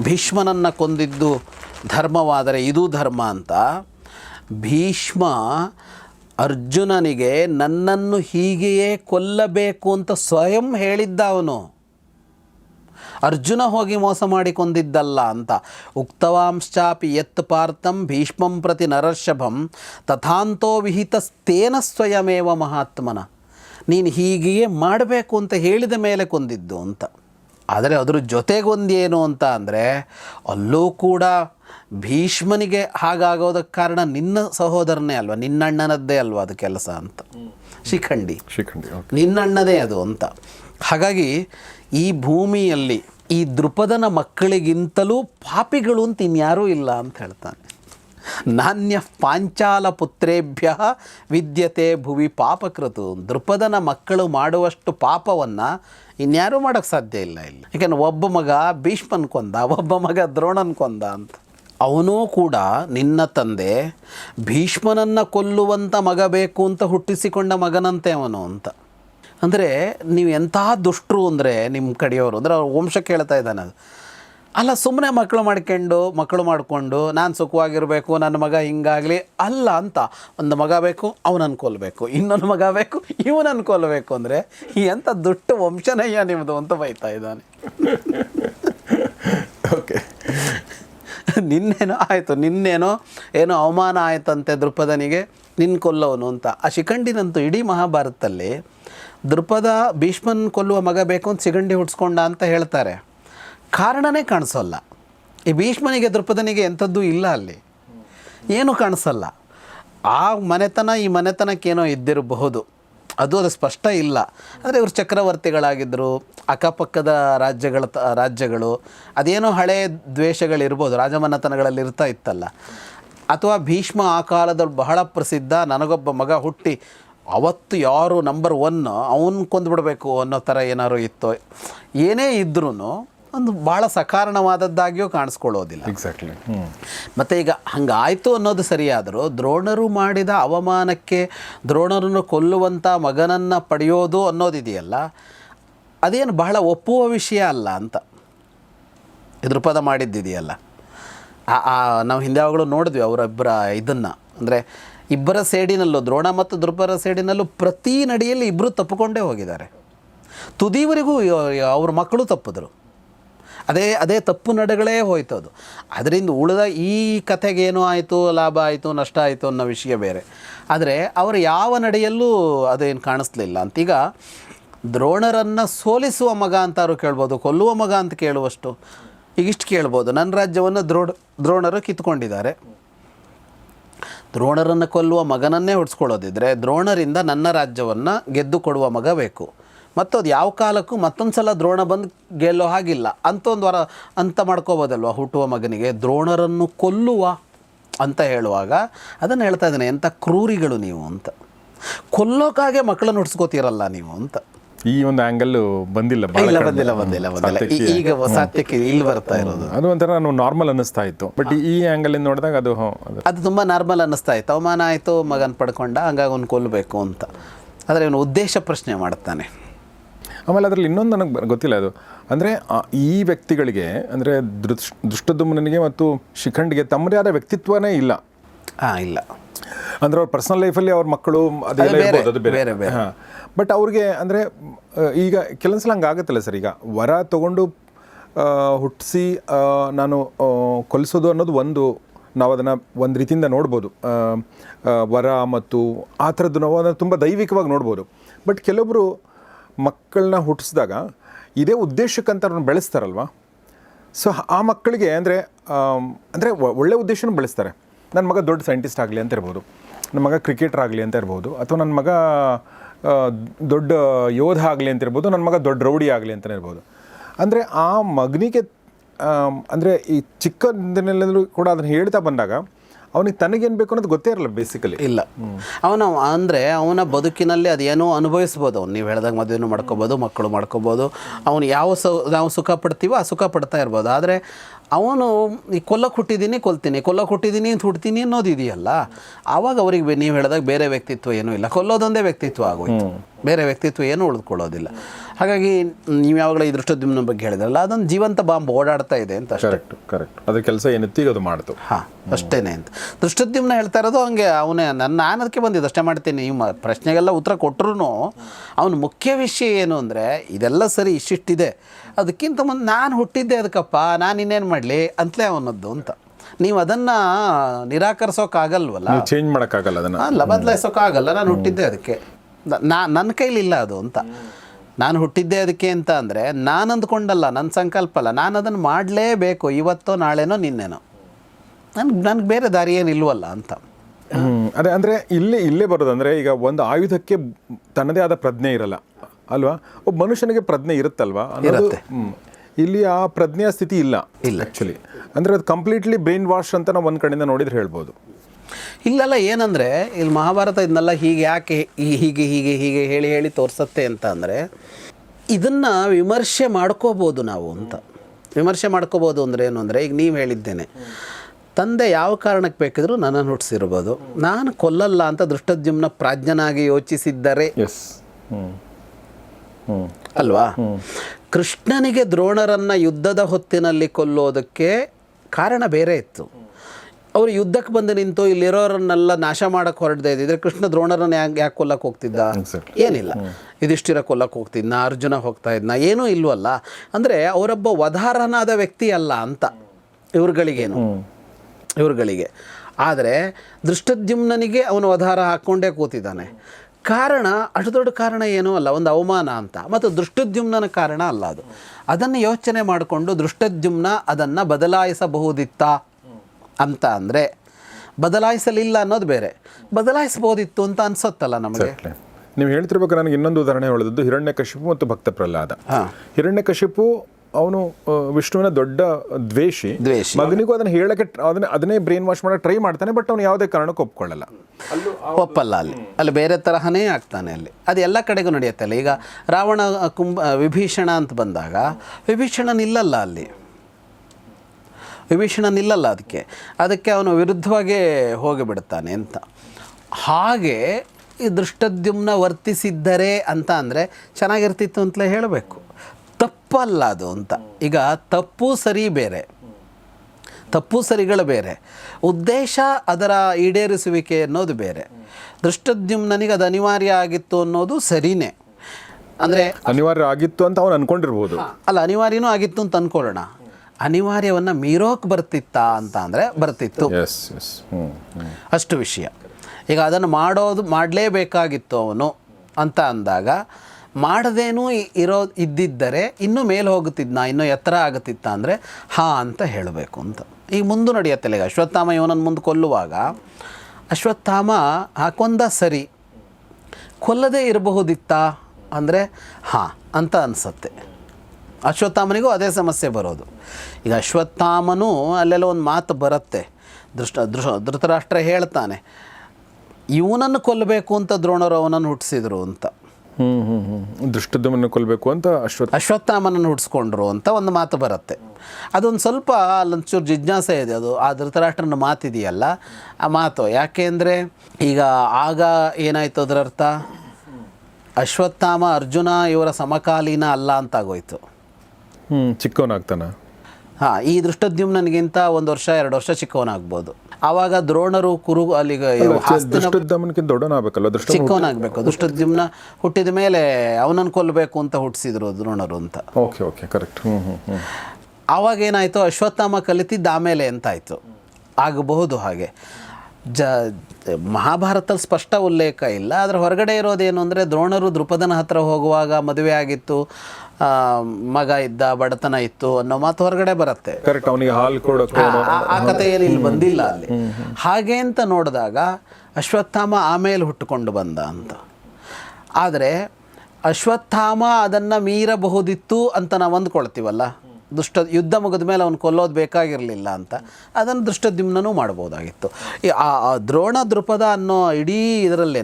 ಭೀಷ್ಮನನ್ನು ಕೊಂದಿದ್ದು ಧರ್ಮವಾದರೆ ಇದು ಧರ್ಮ ಅಂತ. ಭೀಷ್ಮ ಅರ್ಜುನನಿಗೆ ನನ್ನನ್ನು ಹೀಗೆಯೇ ಕೊಲ್ಲಬೇಕು ಅಂತ ಸ್ವಯಂ ಹೇಳಿದ್ದ ಅವನು. ಅರ್ಜುನ ಹೋಗಿ ಮೋಸ ಮಾಡಿಕೊಂಡಿದ್ದಲ್ಲ ಅಂತ. ಉಕ್ತವಾಂಶ್ಚಾಪಿ ಯತ್ ಪಾರ್ಥಂ ಭೀಷ್ಮಂ ಪ್ರತಿ ನರರ್ಷಭಂ ತಥಾಂತೋ ವಿಹಿತಸ್ತೇನ ಸ್ವಯಮೇವ ಮಹಾತ್ಮನ. ನೀನು ಹೀಗೆಯೇ ಮಾಡಬೇಕು ಅಂತ ಹೇಳಿದ ಮೇಲೆ ಕೊಂದಿದ್ದು ಅಂತ. ಆದರೆ ಅದರ ಜೊತೆಗೊಂದೇನು ಅಂತ ಅಂದರೆ ಅಲ್ಲೂ ಕೂಡ ಭೀಷ್ಮನಿಗೆ ಹಾಗಾಗೋದಕ್ಕೆ ಕಾರಣ ನಿನ್ನ ಸಹೋದರನೇ ಅಲ್ವಾ? ನಿನ್ನಣ್ಣನದ್ದೇ ಅಲ್ವಾ ಅದು ಕೆಲಸ ಅಂತ? ಶಿಖಂಡಿ. ಶಿಖಂಡಿ ನಿನ್ನಣ್ಣದೇ ಅದು ಅಂತ. ಹಾಗಾಗಿ ಈ ಭೂಮಿಯಲ್ಲಿ ಈ ದೃಪದನ ಮಕ್ಕಳಿಗಿಂತಲೂ ಪಾಪಿಗಳು ಅಂತ ಇನ್ಯಾರೂ ಇಲ್ಲ ಅಂತ ಹೇಳ್ತಾನೆ. ನಾಣ್ಯ ಪಾಂಚಾಲ ಪುತ್ರೇಭ್ಯ ವಿದ್ಯತೆ ಭುವಿ ಪಾಪಕೃತು. ದೃಪದನ ಮಕ್ಕಳು ಮಾಡುವಷ್ಟು ಪಾಪವನ್ನು ಇನ್ಯಾರೂ ಮಾಡೋಕ್ಕೆ ಸಾಧ್ಯ ಇಲ್ಲ ಇಲ್ಲಿ. ಯಾಕೆಂದ್ರೆ ಒಬ್ಬ ಮಗ ಭೀಷ್ಮನ್ ಕೊಂದ ಒಬ್ಬ ಮಗ ದ್ರೋಣನ್ ಕೊಂದ ಅಂತ. ಅವನೂ ಕೂಡ ನಿನ್ನ ತಂದೆ, ಭೀಷ್ಮನನ್ನು ಕೊಲ್ಲುವಂಥ ಮಗ ಬೇಕು ಅಂತ ಹುಟ್ಟಿಸಿಕೊಂಡ ಮಗನಂತೆ ಅವನು ಅಂತ. ಅಂದರೆ ನೀವು ಎಂಥ ದುಷ್ಟರು ಅಂದರೆ ನಿಮ್ಮ ಕಡೆಯವರು, ಅಂದರೆ ಅವ್ರ ವಂಶ ಕೇಳ್ತಾ ಇದ್ದಾನೆ ಅದು. ಅಲ್ಲ ಸುಮ್ಮನೆ ಮಕ್ಕಳು ಮಾಡ್ಕೊಂಡು ಮಕ್ಕಳು ಮಾಡಿಕೊಂಡು, ನಾನು ಸುಖವಾಗಿರಬೇಕು, ನನ್ನ ಮಗ ಹಿಂಗಾಗಲಿ, ಅಲ್ಲ ಅಂತ ಒಂದು ಮಗ ಬೇಕು, ಅವನನ್ನು ಕೊಲ್ಲಬೇಕು ಇನ್ನೊಂದು ಮಗ ಬೇಕು, ಇವನನ್ನು ಕೊಲ್ಲಬೇಕು ಅಂದರೆ ಎಂಥ ದುಷ್ಟ ವಂಶನಯ್ಯ ನಿಮ್ಮದು ಅಂತ ಬೈತಾ ಇದ್ದಾನೆ. ಓಕೆ ನಿನ್ನೇನೋ ಆಯಿತು, ನಿನ್ನೇನೋ ಏನೋ ಅವಮಾನ ಆಯಿತಂತೆ ದೃಪದನಿಗೆ ನಿನ್ನ ಕೊಲ್ಲವನು ಅಂತ. ಆ ಶಿಖಂಡಿನಂತೂ ಇಡೀ ಮಹಾಭಾರತದಲ್ಲಿ ದೃಪದ ಭೀಷ್ಮನ್ ಕೊಲ್ಲುವ ಮಗ ಬೇಕು ಅಂತ ಸಿಗಂಡಿ ಹುಡ್ಸ್ಕೊಂಡ ಅಂತ ಹೇಳ್ತಾರೆ. ಕಾರಣನೇ ಕಾಣಿಸೋಲ್ಲ. ಈ ಭೀಷ್ಮನಿಗೆ, ದೃಪದನಿಗೆ ಎಂಥದ್ದು ಇಲ್ಲ ಅಲ್ಲಿ. ಏನೂ ಕಾಣಿಸಲ್ಲ. ಆ ಮನೆತನ, ಈ ಮನೆತನಕ್ಕೇನೋ ಇದ್ದಿರಬಹುದು. ಅದು ಅದು ಸ್ಪಷ್ಟ ಇಲ್ಲ. ಅಂದರೆ ಇವರು ಚಕ್ರವರ್ತಿಗಳಾಗಿದ್ದರು ಅಕ್ಕಪಕ್ಕದ ರಾಜ್ಯಗಳ ರಾಜ್ಯಗಳು, ಅದೇನೋ ಹಳೆ ದ್ವೇಷಗಳಿರ್ಬೋದು, ರಾಜಮನೆತನಗಳಲ್ಲಿ ಇರ್ತಾ ಇತ್ತಲ್ಲ. ಅಥವಾ ಭೀಷ್ಮ ಆ ಕಾಲದಲ್ಲಿ ಬಹಳ ಪ್ರಸಿದ್ಧ, ನನಗೊಬ್ಬ ಮಗ ಹುಟ್ಟಿ ಅವತ್ತು ಯಾರು ನಂಬರ್ ಒನ್ ಅವನು ಕೊಂದ್ಬಿಡಬೇಕು ಅನ್ನೋ ಥರ ಏನಾದ್ರು ಇತ್ತು. ಏನೇ ಇದ್ರೂ ಒಂದು ಭಾಳ ಸಕಾರಣವಾದದ್ದಾಗಿಯೂ ಕಾಣಿಸ್ಕೊಳ್ಳೋದಿಲ್ಲ. ಎಕ್ಸಾಕ್ಟ್ಲಿ ಮತ್ತು ಈಗ ಹಂಗಾಯಿತು ಅನ್ನೋದು ಸರಿಯಾದರೂ ದ್ರೋಣರು ಮಾಡಿದ ಅವಮಾನಕ್ಕೆ ದ್ರೋಣರನ್ನು ಕೊಲ್ಲುವಂಥ ಮಗನನ್ನು ಪಡೆಯೋದು ಅನ್ನೋದಿದೆಯಲ್ಲ ಅದೇನು ಬಹಳ ಒಪ್ಪುವ ವಿಷಯ ಅಲ್ಲ ಅಂತ. ದೃಪದ ಮಾಡಿದ್ದಿದೆಯಲ್ಲ. ಆ ಆ ನಾವು ಹಿಂದೆ ಯಾವಾಗಲೂ ನೋಡಿದ್ವಿ ಅವರಿಬ್ಬರ ಇದನ್ನು. ಅಂದರೆ ಇಬ್ಬರ ಸೇಡಿನಲ್ಲೂ ದ್ರೋಣ ಮತ್ತು ದೃಪರ ಸೇಡಿನಲ್ಲೂ ಪ್ರತಿ ನಡಿಯಲ್ಲಿ ಇಬ್ಬರು ತಪ್ಪಿಕೊಂಡೇ ಹೋಗಿದ್ದಾರೆ. ತುದಿವರೆಗೂ ಅವ್ರ ಮಕ್ಕಳು ತಪ್ಪಿದ್ರು. ಅದೇ ಅದೇ ತಪ್ಪು ನಡೆಗಳೇ ಹೋಯ್ತು ಅದು ಅದರಿಂದ ಉಳಿದ ಈ ಕಥೆಗೇನು ಆಯಿತು, ಲಾಭ ಆಯಿತು, ನಷ್ಟ ಆಯಿತು ಅನ್ನೋ ವಿಷಯ ಬೇರೆ. ಆದರೆ ಅವರು ಯಾವ ನಡೆಯಲ್ಲೂ ಅದೇನು ಕಾಣಿಸ್ಲಿಲ್ಲ. ಅಂತೀಗ ದ್ರೋಣರನ್ನು ಸೋಲಿಸುವ ಮಗ ಅಂತಾರು ಕೇಳ್ಬೋದು, ಕೊಲ್ಲುವ ಮಗ ಅಂತ ಕೇಳುವಷ್ಟು ಈಗ ಇಷ್ಟು ಕೇಳ್ಬೋದು. ನನ್ನ ರಾಜ್ಯವನ್ನು ದ್ರೋಣ ದ್ರೋಣರು ಕಿತ್ಕೊಂಡಿದ್ದಾರೆ. ದ್ರೋಣರನ್ನು ಕೊಲ್ಲುವ ಮಗನನ್ನೇ ಹುಡ್ಸ್ಕೊಳ್ಳೋದಿದ್ರೆ ದ್ರೋಣರಿಂದ ನನ್ನ ರಾಜ್ಯವನ್ನು ಗೆದ್ದು ಕೊಡುವ ಮಗ ಬೇಕು. ಮತ್ತು ಅದು ಯಾವ ಕಾಲಕ್ಕೂ ಮತ್ತೊಂದು ಸಲ ದ್ರೋಣ ಬಂದು ಗೆಲ್ಲೋ ಹಾಗಿಲ್ಲ. ಅಂತ ಒಂದು ವಾರ ಅಂತ ಮಾಡ್ಕೋಬೋದಲ್ವ ಹುಟ್ಟುವ ಮಗನಿಗೆ? ದ್ರೋಣರನ್ನು ಕೊಲ್ಲುವ ಅಂತ ಹೇಳುವಾಗ ಅದನ್ನು ಹೇಳ್ತಾ ಇದ್ದೇನೆ ಎಂಥ ಕ್ರೂರಿಗಳು ನೀವು ಅಂತ. ಕೊಲ್ಲೋಕಾಗೆ ಮಕ್ಕಳನ್ನು ಹುಡ್ಸ್ಕೋತೀರಲ್ಲ ನೀವು ಅಂತ. ಈ ಒಂದು ಆಂಗಲ್ ಬಂದಿಲ್ಲ ಇಲ್ಲ ಬಂದಿಲ್ಲ ಬಂದಿಲ್ಲ ಬಂದಿಲ್ಲ. ಈಗ ಸಾಧ್ಯಕ್ಕೆ ಇಲ್ಲಿ ಬರ್ತಾ ಇರೋದು. ಅದು ಒಂಥರ ನಾನು ನಾರ್ಮಲ್ ಅನ್ನಿಸ್ತಾ ಇತ್ತು. ಬಟ್ ಈ ಆ್ಯಂಗಲ್ ನೋಡಿದಾಗ ಅದು ಅದು. ಅದು ತುಂಬ ನಾರ್ಮಲ್ ಅನ್ನಿಸ್ತಾ ಇತ್ತು. ಅವಮಾನ ಆಯಿತು ಮಗನ ಪಡ್ಕೊಂಡ ಹಂಗಾಗಿ ಅವ್ನು ಕೊಲ್ಲಬೇಕು ಅಂತ. ಆದರೆ ಇವನು ಉದ್ದೇಶ ಪ್ರಶ್ನೆ ಮಾಡ್ತಾನೆ. ಆಮೇಲೆ ಅದರಲ್ಲಿ ಇನ್ನೊಂದು ನನಗೆ ಗೊತ್ತಿಲ್ಲ ಅದು. ಅಂದರೆ ಈ ವ್ಯಕ್ತಿಗಳಿಗೆ ಅಂದರೆ ದೃಶ್ ದುಷ್ಟದುಮ್ಮನಿಗೆ ಮತ್ತು ಶಿಖಂಡಿಗೆ ತಮ್ಮದೇ ಆದ ವ್ಯಕ್ತಿತ್ವನೇ ಇಲ್ಲ. ಹಾಂ ಇಲ್ಲ. ಅಂದರೆ ಅವ್ರ ಪರ್ಸನಲ್ ಲೈಫಲ್ಲಿ ಅವ್ರ ಮಕ್ಕಳು ಅದೆಲ್ಲ ಇರ್ಬೋದು ಅದು ಬೇರೆ. ಬೇರೆ, ಬಟ್ ಅವ್ರಿಗೆ ಅಂದರೆ ಈಗ ಕೆಲವೊಂದ್ಸಲ ಹಂಗೆ ಆಗುತ್ತಲ್ಲ ಸರ್ ಈಗ? ವರ ತೊಗೊಂಡು ಹುಟ್ಟಿಸಿ ನಾನು ಕೊಲಿಸೋದು ಅನ್ನೋದು ಒಂದು ನಾವು ಅದನ್ನು ಒಂದು ರೀತಿಯಿಂದ ನೋಡ್ಬೋದು. ವರ ಮತ್ತು ಆ ಥರದ್ದು ನಾವು ಅದನ್ನು ತುಂಬ ದೈವಿಕವಾಗಿ ನೋಡ್ಬೋದು. ಬಟ್ ಕೆಲವೊಬ್ಬರು ಮಕ್ಕಳನ್ನ ಹುಟ್ಟಿಸಿದಾಗ ಇದೇ ಉದ್ದೇಶಕ್ಕಂತ ಅವ್ರನ್ನ ಬೆಳೆಸ್ತಾರಲ್ವಾ? ಸೊ ಆ ಮಕ್ಕಳಿಗೆ ಅಂದರೆ ಅಂದರೆ ಒಳ್ಳೆ ಉದ್ದೇಶನೂ ಬೆಳೆಸ್ತಾರೆ. ನನ್ನ ಮಗ ದೊಡ್ಡ ಸೈಂಟಿಸ್ಟ್ ಆಗಲಿ ಅಂತ ಇರ್ಬೋದು. ನನ್ನ ಮಗ ಕ್ರಿಕೆಟರ್ ಆಗಲಿ ಅಂತ ಇರ್ಬೋದು. ಅಥವಾ ನನ್ನ ಮಗ ದೊಡ್ಡ ಯೋಧ ಆಗಲಿ ಅಂತ ಇರ್ಬೋದು. ನನ್ನ ಮಗ ದೊಡ್ಡ ರೌಡಿ ಆಗಲಿ ಅಂತಲೇ ಇರ್ಬೋದು. ಅಂದರೆ ಆ ಮಗನಿಗೆ ಅಂದರೆ ಈ ಚಿಕ್ಕಂದಿನೆಲ್ಲರೂ ಕೂಡ ಅದನ್ನು ಹೇಳ್ತಾ ಬಂದಾಗ ಅವನಿಗೆ ತನಗೇನು ಬೇಕು ಅನ್ನೋದು ಗೊತ್ತೇ ಇರಲ್ಲ ಬೇಸಿಕಲಿ ಇಲ್ಲ. ಅವನ ಅಂದರೆ ಅವನ ಬದುಕಿನಲ್ಲಿ ಅದೇನೋ ಅನುಭವಿಸ್ಬೋದು. ಅವ್ನು ನೀವು ಹೇಳಿದಾಗ ಮದುವೆನೂ ಮಾಡ್ಕೋಬೋದು, ಮಕ್ಕಳು ಮಾಡ್ಕೋಬೋದು. ಅವನು ಯಾವ ಸೌ, ನಾವು ಸುಖ ಪಡ್ತೀವೋ ಆ ಸುಖ ಪಡ್ತಾ ಇರ್ಬೋದು. ಆದರೆ ಅವನು ಈ ಕೊಲ್ಲಕ್ಕೆ ಹುಟ್ಟಿದ್ದೀನಿ ಕೊಲ್ತೀನಿ. ಕೊಲ್ಲಕ್ಕೆ ಹುಟ್ಟಿದ್ದೀನಿ ಅಂತ ಹುಡ್ತೀನಿ ಅನ್ನೋದಿದೆಯಲ್ಲ ಆವಾಗ ಅವ್ರಿಗೆ ನೀವು ಹೇಳಿದಾಗ ಬೇರೆ ವ್ಯಕ್ತಿತ್ವ ಏನೂ ಇಲ್ಲ. ಕೊಲ್ಲೋದೊಂದೇ ವ್ಯಕ್ತಿತ್ವ ಆಗೋಯ್ತು. ಬೇರೆ ವ್ಯಕ್ತಿತ್ವ ಏನೂ ಉಳಿದುಕೊಳ್ಳೋದಿಲ್ಲ ಹಾಗಾಗಿ ನೀವು ಯಾವಾಗಲೂ ಈ ದೃಷ್ಟದ್ಯುಮ್ನ ಬಗ್ಗೆ ಹೇಳಿದ್ರಲ್ಲ ಅದೊಂದು ಜೀವಂತ ಬಾಂಬ್ ಓಡಾಡ್ತಾ ಇದೆ ಅಂತ ಅಷ್ಟೇ. Correct correct. ಅದ್ರ ಕೆಲಸ ಏನಿತ್ತು ಅದು ಮಾಡ್ತು. ಹಾಂ ಅಷ್ಟೇನೆ ಅಂತ. ದೃಷ್ಟೋದ್ಯಮನ ಹೇಳ್ತಾ ಇರೋದು ಹಂಗೆ ಅವನೇ ನನ್ನ ನಾನು ಅದಕ್ಕೆ ಬಂದಿದ್ದು ಅಷ್ಟೇ ಮಾಡ್ತೀನಿ. ನೀವು ಪ್ರಶ್ನೆಗೆಲ್ಲ ಉತ್ತರ ಕೊಟ್ಟರು ಅವನ ಮುಖ್ಯ ವಿಷಯ ಏನು ಅಂದರೆ ಇದೆಲ್ಲ ಸರಿ ಇಷ್ಟಿಷ್ಟಿದೆ. ಅದಕ್ಕಿಂತ ಮುಂದೆ ನಾನು ಹುಟ್ಟಿದ್ದೆ ಅದಕ್ಕಪ್ಪ. ನಾನು ಇನ್ನೇನು ಮಾಡಲಿ ಅಂತಲೇ ಅವನದ್ದು ಅಂತ. ನೀವು ಅದನ್ನ ನಿರಾಕರಿಸೋಕ್ಕಾಗಲ್ವಲ್ಲ ಚೇಂಜ್ ಮಾಡೋಕ್ಕಾಗಲ್ಲ ಅದನ್ನು. ಅಲ್ಲ ಬದಲಾಯಿಸೋಕ್ಕಾಗಲ್ಲ ನಾನು ಹುಟ್ಟಿದ್ದೆ ಅದಕ್ಕೆ. ನಾ ನನ್ನ ಕೈಲಿಲ್ಲ ಅದು ಅಂತ. ನಾನು ಹುಟ್ಟಿದ್ದೆ ಅದಕ್ಕೆ ಅಂತ ಅಂದರೆ ನಾನು ಅಂದ್ಕೊಂಡಲ್ಲ ನನ್ನ ಸಂಕಲ್ಪ ಅಲ್ಲ. ನಾನು ಅದನ್ನು ಮಾಡಲೇಬೇಕು ಇವತ್ತೋ ನಾಳೆನೋ ನಿನ್ನೆನೋ. ನನ್ಗೆ ನನಗೆ ಬೇರೆ ದಾರಿ ಏನಿಲ್ವಲ್ಲ ಅಂತ. ಅದೇ ಅಂದರೆ ಇಲ್ಲೇ ಇಲ್ಲೇ ಬರೋದಂದರೆ ಈಗ ಒಂದು ಆಯುಧಕ್ಕೆ ತನ್ನದೇ ಆದ ಪ್ರಜ್ಞೆ ಇರಲ್ಲ. ಅಲ್ವಾ? ಒಬ್ಬ ಮನುಷ್ಯನಿಗೆ ಪ್ರಜ್ಞೆ ಇರುತ್ತಲ್ವಾ? ಇರುತ್ತೆ. ಇಲ್ಲಿ ಆ ಪ್ರಜ್ಞೆಯ ಸ್ಥಿತಿ ಇಲ್ಲ. ಇಲ್ಲ. ಆ್ಯಕ್ಚುಲಿ ಅಂದರೆ ಅದು ಕಂಪ್ಲೀಟ್ಲಿ ಬ್ರೈನ್ ವಾಶ್ ಅಂತ ನಾವು ಒಂದು ಕಡೆಯಿಂದ ನೋಡಿದ್ರೆ ಹೇಳ್ಬೋದು. ಇಲ್ಲೆಲ್ಲ ಏನಂದರೆ ಇಲ್ಲಿ ಮಹಾಭಾರತ ಇದನ್ನೆಲ್ಲ ಹೀಗೆ ಯಾಕೆ ಹೀಗೆ ಹೀಗೆ ಹೀಗೆ ಹೇಳಿ ಹೇಳಿ ತೋರಿಸತ್ತೆ ಅಂತ ಅಂದರೆ ಇದನ್ನು ವಿಮರ್ಶೆ ಮಾಡ್ಕೋಬೋದು ನಾವು ಅಂತ. ವಿಮರ್ಶೆ ಮಾಡ್ಕೋಬೋದು ಅಂದರೆ ಏನು ಅಂದರೆ ಈಗ ನೀವು ಹೇಳಿದ್ದೇನೆ ತಂದೆ ಯಾವ ಕಾರಣಕ್ಕೆ ಬೇಕಿದ್ರೂ ನನ್ನನ್ನು ಹುಟ್ಟಿಸಿರ್ಬೋದು ನಾನು ಕೊಲ್ಲಲ್ಲ ಅಂತ ದೃಷ್ಟದ್ಯುಮ್ನ ಪ್ರಾಜ್ಞನಾಗಿ ಯೋಚಿಸಿದ್ದರೆ ಅಲ್ವಾ? ಕೃಷ್ಣನಿಗೆ ದ್ರೋಣರನ್ನು ಯುದ್ಧದ ಹೊತ್ತಿನಲ್ಲಿ ಕೊಲ್ಲೋದಕ್ಕೆ ಕಾರಣ ಬೇರೆ ಇತ್ತು. ಅವರು ಯುದ್ಧಕ್ಕೆ ಬಂದು ನಿಂತು ಇಲ್ಲಿರೋರನ್ನೆಲ್ಲ ನಾಶ ಮಾಡಕ್ಕೆ ಹೊರಡದೇ ಇದ್ದಿದ್ರೆ ಕೃಷ್ಣ ದ್ರೋಣರನ್ನ ಯಾಕೆ ಯಾಕೆ ಕೊಲ್ಲಕ್ಕೆ ಹೋಗ್ತಿದ್ದ. ಏನಿಲ್ಲ. ಇದಿಷ್ಟಿರ ಕೊಲ್ಲಕ್ಕೆ ಹೋಗ್ತಿದ್ನ ಅರ್ಜುನ ಹೋಗ್ತಾ ಇದ್ನ ಏನೂ ಇಲ್ವಲ್ಲ. ಅಂದರೆ ಅವರೊಬ್ಬ ವಧಾರನಾದ ವ್ಯಕ್ತಿ ಅಲ್ಲ ಅಂತ ಇವ್ರುಗಳಿಗೇನು. ಇವ್ರುಗಳಿಗೆ. ಆದರೆ ದೃಷ್ಟದ್ಯುಮ್ನನಿಗೆ ಅವನು ವಧಾರ ಹಾಕ್ಕೊಂಡೇ ಕೂತಿದ್ದಾನೆ. ಕಾರಣ ಅಷ್ಟು ದೊಡ್ಡ ಕಾರಣ ಏನೂ ಅಲ್ಲ ಒಂದು ಅವಮಾನ ಅಂತ. ಮತ್ತು ದೃಷ್ಟದ್ಯುಮ್ನ ಕಾರಣ ಅಲ್ಲ ಅದು. ಅದನ್ನು ಯೋಚನೆ ಮಾಡಿಕೊಂಡು ದೃಷ್ಟದ್ಯುಮ್ನ ಅದನ್ನು ಬದಲಾಯಿಸಬಹುದಿತ್ತ ಅಂತ ಅಂದರೆ ಬದಲಾಯಿಸಲಿಲ್ಲ ಅನ್ನೋದು ಬೇರೆ. ಬದಲಾಯಿಸಬಹುದಿತ್ತು ಅಂತ ಅನ್ಸುತ್ತಲ್ಲ ನಮಗೆ? ನೀವು ಹೇಳ್ತಿರ್ಬೇಕು ನನಗೆ ಇನ್ನೊಂದು ಉದಾಹರಣೆ ಹೇಳಿದ್ದು ಹಿರಣ್ಯಕಶಿಪು ಮತ್ತು ಭಕ್ತ ಪ್ರಹ್ಲಾದ ಹಿರಣ್ಯಕಶಿಪು ಅವನು ವಿಷ್ಣುವಿನ ದೊಡ್ಡ ದ್ವೇಷಿ. ದ್ವೇಷಿ. ಮಗನಿಗೂ ಅದನ್ನ ಹೇಳಕ್ಕೆ ಅದನ್ನ ಅದನ್ನೇ ಬ್ರೈನ್ ವಾಶ್ ಮಾಡಕ್ಕೆ ಟ್ರೈ ಮಾಡ್ತಾನೆ ಬಟ್ ಅವನು ಯಾವುದೇ ಕಾರಣಕ್ಕೂ ಒಪ್ಕೊಳ್ಳಲ್ಲ. ಒಪ್ಪಲ್ಲ ಅಲ್ಲಿ. ಅಲ್ಲಿ ಬೇರೆ ತರಹನೇ ಆಗ್ತಾನೆ ಅಲ್ಲಿ. ಅದು ಎಲ್ಲ ಕಡೆಗೂ ನಡೆಯುತ್ತೆ ಅಲ್ಲಿ. ಈಗ ರಾವಣ ಕುಂಭ ವಿಭೀಷಣ ಅಂತ ಬಂದಾಗ ವಿಭೀಷಣ ನಿಲ್ಲಲ್ಲ ಅಲ್ಲಿ. ವಿಭೀಷಣ ನಿಲ್ಲಲ್ಲ ಅದಕ್ಕೆ. ಅದಕ್ಕೆ ಅವನು ವಿರುದ್ಧವಾಗಿ ಹೋಗಿಬಿಡ್ತಾನೆ ಅಂತ. ಹಾಗೆ ಈ ದೃಷ್ಟದ್ಯುಮ್ನ ವರ್ತಿಸಿದ್ದರೆ ಅಂತ ಅಂದರೆ ಚೆನ್ನಾಗಿರ್ತಿತ್ತು ಅಂತಲೇ ಹೇಳಬೇಕು. ತಪ್ಪಲ್ಲ ಅದು ಅಂತ. ಈಗ ತಪ್ಪು ಸರಿ ಬೇರೆ. ತಪ್ಪು ಸರಿಗಳು ಬೇರೆ. ಉದ್ದೇಶ ಅದರ ಈಡೇರಿಸುವಿಕೆ ಅನ್ನೋದು ಬೇರೆ. ದೃಷ್ಟದ್ಯುಮ್ನನಿಗೆ ಅದು ಅನಿವಾರ್ಯ ಆಗಿತ್ತು ಅನ್ನೋದು ಸರಿನೇ. ಅಂದರೆ ಅನಿವಾರ್ಯ ಆಗಿತ್ತು ಅಂತ ಅವನು ಅನ್ಕೊಂಡಿರ್ಬೋದು. ಅಲ್ಲ ಅನಿವಾರ್ಯನೂ ಆಗಿತ್ತು ಅಂತ ಅನ್ಕೊಳ್ಳೋಣ. ಅನಿವಾರ್ಯವನ್ನು ಮೀರೋಕೆ ಬರ್ತಿತ್ತಾ ಅಂತ ಅಂದರೆ ಬರ್ತಿತ್ತು. ಅಷ್ಟು ವಿಷಯ. ಈಗ ಅದನ್ನು ಮಾಡೋದು ಮಾಡಲೇಬೇಕಾಗಿತ್ತು ಅವನು ಅಂತ ಅಂದಾಗ ಮಾಡದೇನೂ ಇರೋ ಇದ್ದಿದ್ದರೆ ಇನ್ನೂ ಮೇಲೆ ಹೋಗುತ್ತಿದ್ನ, ಇನ್ನೂ ಎತ್ತರ ಆಗುತ್ತಿತ್ತ ಅಂದರೆ, ಹಾ ಅಂತ ಹೇಳಬೇಕು ಅಂತ. ಈಗ ಮುಂದೆ ನಡೆಯುತ್ತಲ್ಲ ಈಗ ಅಶ್ವತ್ಥಾಮ ಇವನನ್ನು ಮುಂದೆ ಕೊಲ್ಲುವಾಗ, ಅಶ್ವತ್ಥಾಮ ಹಾಕೊಂದ ಸರಿ. ಕೊಲ್ಲದೇ ಇರಬಹುದಿತ್ತಾ? ಅಂದರೆ, ಹಾಂ, ಅಂತ ಅನಿಸತ್ತೆ. ಅಶ್ವತ್ಥಾಮನಿಗೂ ಅದೇ ಸಮಸ್ಯೆ ಬರೋದು. ಈಗ ಅಶ್ವತ್ಥಾಮನೂ ಅಲ್ಲೆಲ್ಲ ಒಂದು ಮಾತು ಬರುತ್ತೆ. ದೃಷ್ಟ ದೃಶ ಧೃತರಾಷ್ಟ್ರ ಹೇಳ್ತಾನೆ, ಇವನನ್ನು ಕೊಲ್ಲಬೇಕು ಅಂತ ದ್ರೋಣರು ಅವನನ್ನು ಹುಟ್ಟಿಸಿದರು ಅಂತ. ಹ್ಞೂ ಹ್ಞೂ ಹ್ಞೂ ದೃಷ್ಟದ್ಯುಮ್ನ ಕೊಲ್ಲಬೇಕು ಅಂತ ಅಶ್ವತ್ಥ ಅಶ್ವತ್ಥಾಮನನ್ನು ಹುಡ್ಸ್ಕೊಂಡ್ರು ಅಂತ ಒಂದು ಮಾತು ಬರುತ್ತೆ. ಅದೊಂದು ಸ್ವಲ್ಪ ಅಲ್ಲೊಂಚೂರು ಜಿಜ್ಞಾಸೆ ಇದೆ ಅದು. ಆ ಧೃತರಾಷ್ಟ್ರನ ಮಾತಿದೆಯಲ್ಲ ಆ ಮಾತು. ಯಾಕೆ ಅಂದರೆ ಈಗ ಆಗ ಏನಾಯ್ತು ಅದರ ಅರ್ಥ ಅಶ್ವತ್ಥಾಮ ಅರ್ಜುನ ಇವರ ಸಮಕಾಲೀನ ಅಲ್ಲ ಅಂತಾಗೋಯ್ತು ಹ್ಞೂ ಚಿಕ್ಕವನಾಗ್ತಾನ. ಹಾಂ ಈ ದೃಷ್ಟದ್ಯುಮ್ನನಿಗಿಂತ ಒಂದು ವರ್ಷ ಎರಡು ವರ್ಷ ಚಿಕ್ಕವನಾಗ್ಬೋದು. ಆವಾಗ ದ್ರೋಣರು ಕುರು ಅಲ್ಲಿಗೆ ದೊಡ್ಡನಾಗಬೇಕಲ್ಲ ದೊಡ್ಡವನಾಗಬೇಕಲ್ಲ ಚಿಕ್ಕವನಾಗಬೇಕು. ದೃಷ್ಟದ್ಯುಮ್ನ ಹುಟ್ಟಿದ ಮೇಲೆ ಅವನನ್ನು ಕೊಲ್ಲಬೇಕು ಅಂತ ಹುಟ್ಟಿಸಿದ್ರು ದ್ರೋಣರು ಅಂತ. Okay okay correct. ಆವಾಗ ಏನಾಯಿತು ಅಶ್ವತ್ಥಾಮ ಕಲಿತಿದ್ದ ಆಮೇಲೆ ಎಂತಾಯಿತು? ಆಗಬಹುದು ಹಾಗೆ. ಜ ಮಹಾಭಾರತದಲ್ಲಿ ಸ್ಪಷ್ಟ ಉಲ್ಲೇಖ ಇಲ್ಲ ಅದರ ಹೊರಗಡೆ ಇರೋದೇನು ಅಂದರೆ ದ್ರೋಣರು ದೃಪದನ ಹತ್ರ ಹೋಗುವಾಗ ಮದುವೆ ಆಗಿತ್ತು. ಮಗ ಇದ್ದ ಬಡತನ ಇತ್ತು ಅನ್ನೋ ಮಾತು ಹೊರಗಡೆ ಬರುತ್ತೆ. ಕರೆಕ್ಟ್ ಅವನಿಗೆ ಹಾಲು ಕೊಡೋಕೆ ಆ- ಆ- ಆ ಕಥೆ ಏನು ಇಲ್ಲಿ ಬಂದಿಲ್ಲ ಅಲ್ಲಿ. ಹಾಗೆ ಅಂತ ನೋಡಿದಾಗ ಅಶ್ವತ್ಥಾಮ ಆಮೇಲೆ ಹುಟ್ಟುಕೊಂಡು ಬಂದ ಅಂತ. ಆದರೆ ಅಶ್ವತ್ಥಾಮ ಅದನ್ನು ಮೀರಬಹುದಿತ್ತು ಅಂತ ನಾವು ಅಂದ್ಕೊಳ್ತೀವಲ್ಲ? ದುಷ್ಟ ಯುದ್ಧ ಮುಗಿದ ಮೇಲೆ ಅವನು ಕೊಲ್ಲೋದು ಬೇಕಾಗಿರಲಿಲ್ಲ ಅಂತ. ಅದನ್ನು ದುಷ್ಟದ್ಯುಮ್ನೂ ಮಾಡ್ಬೋದಾಗಿತ್ತು. ಆ ದ್ರೋಣ ದೃಪದ ಅನ್ನೋ ಇಡೀ ಇದರಲ್ಲೇ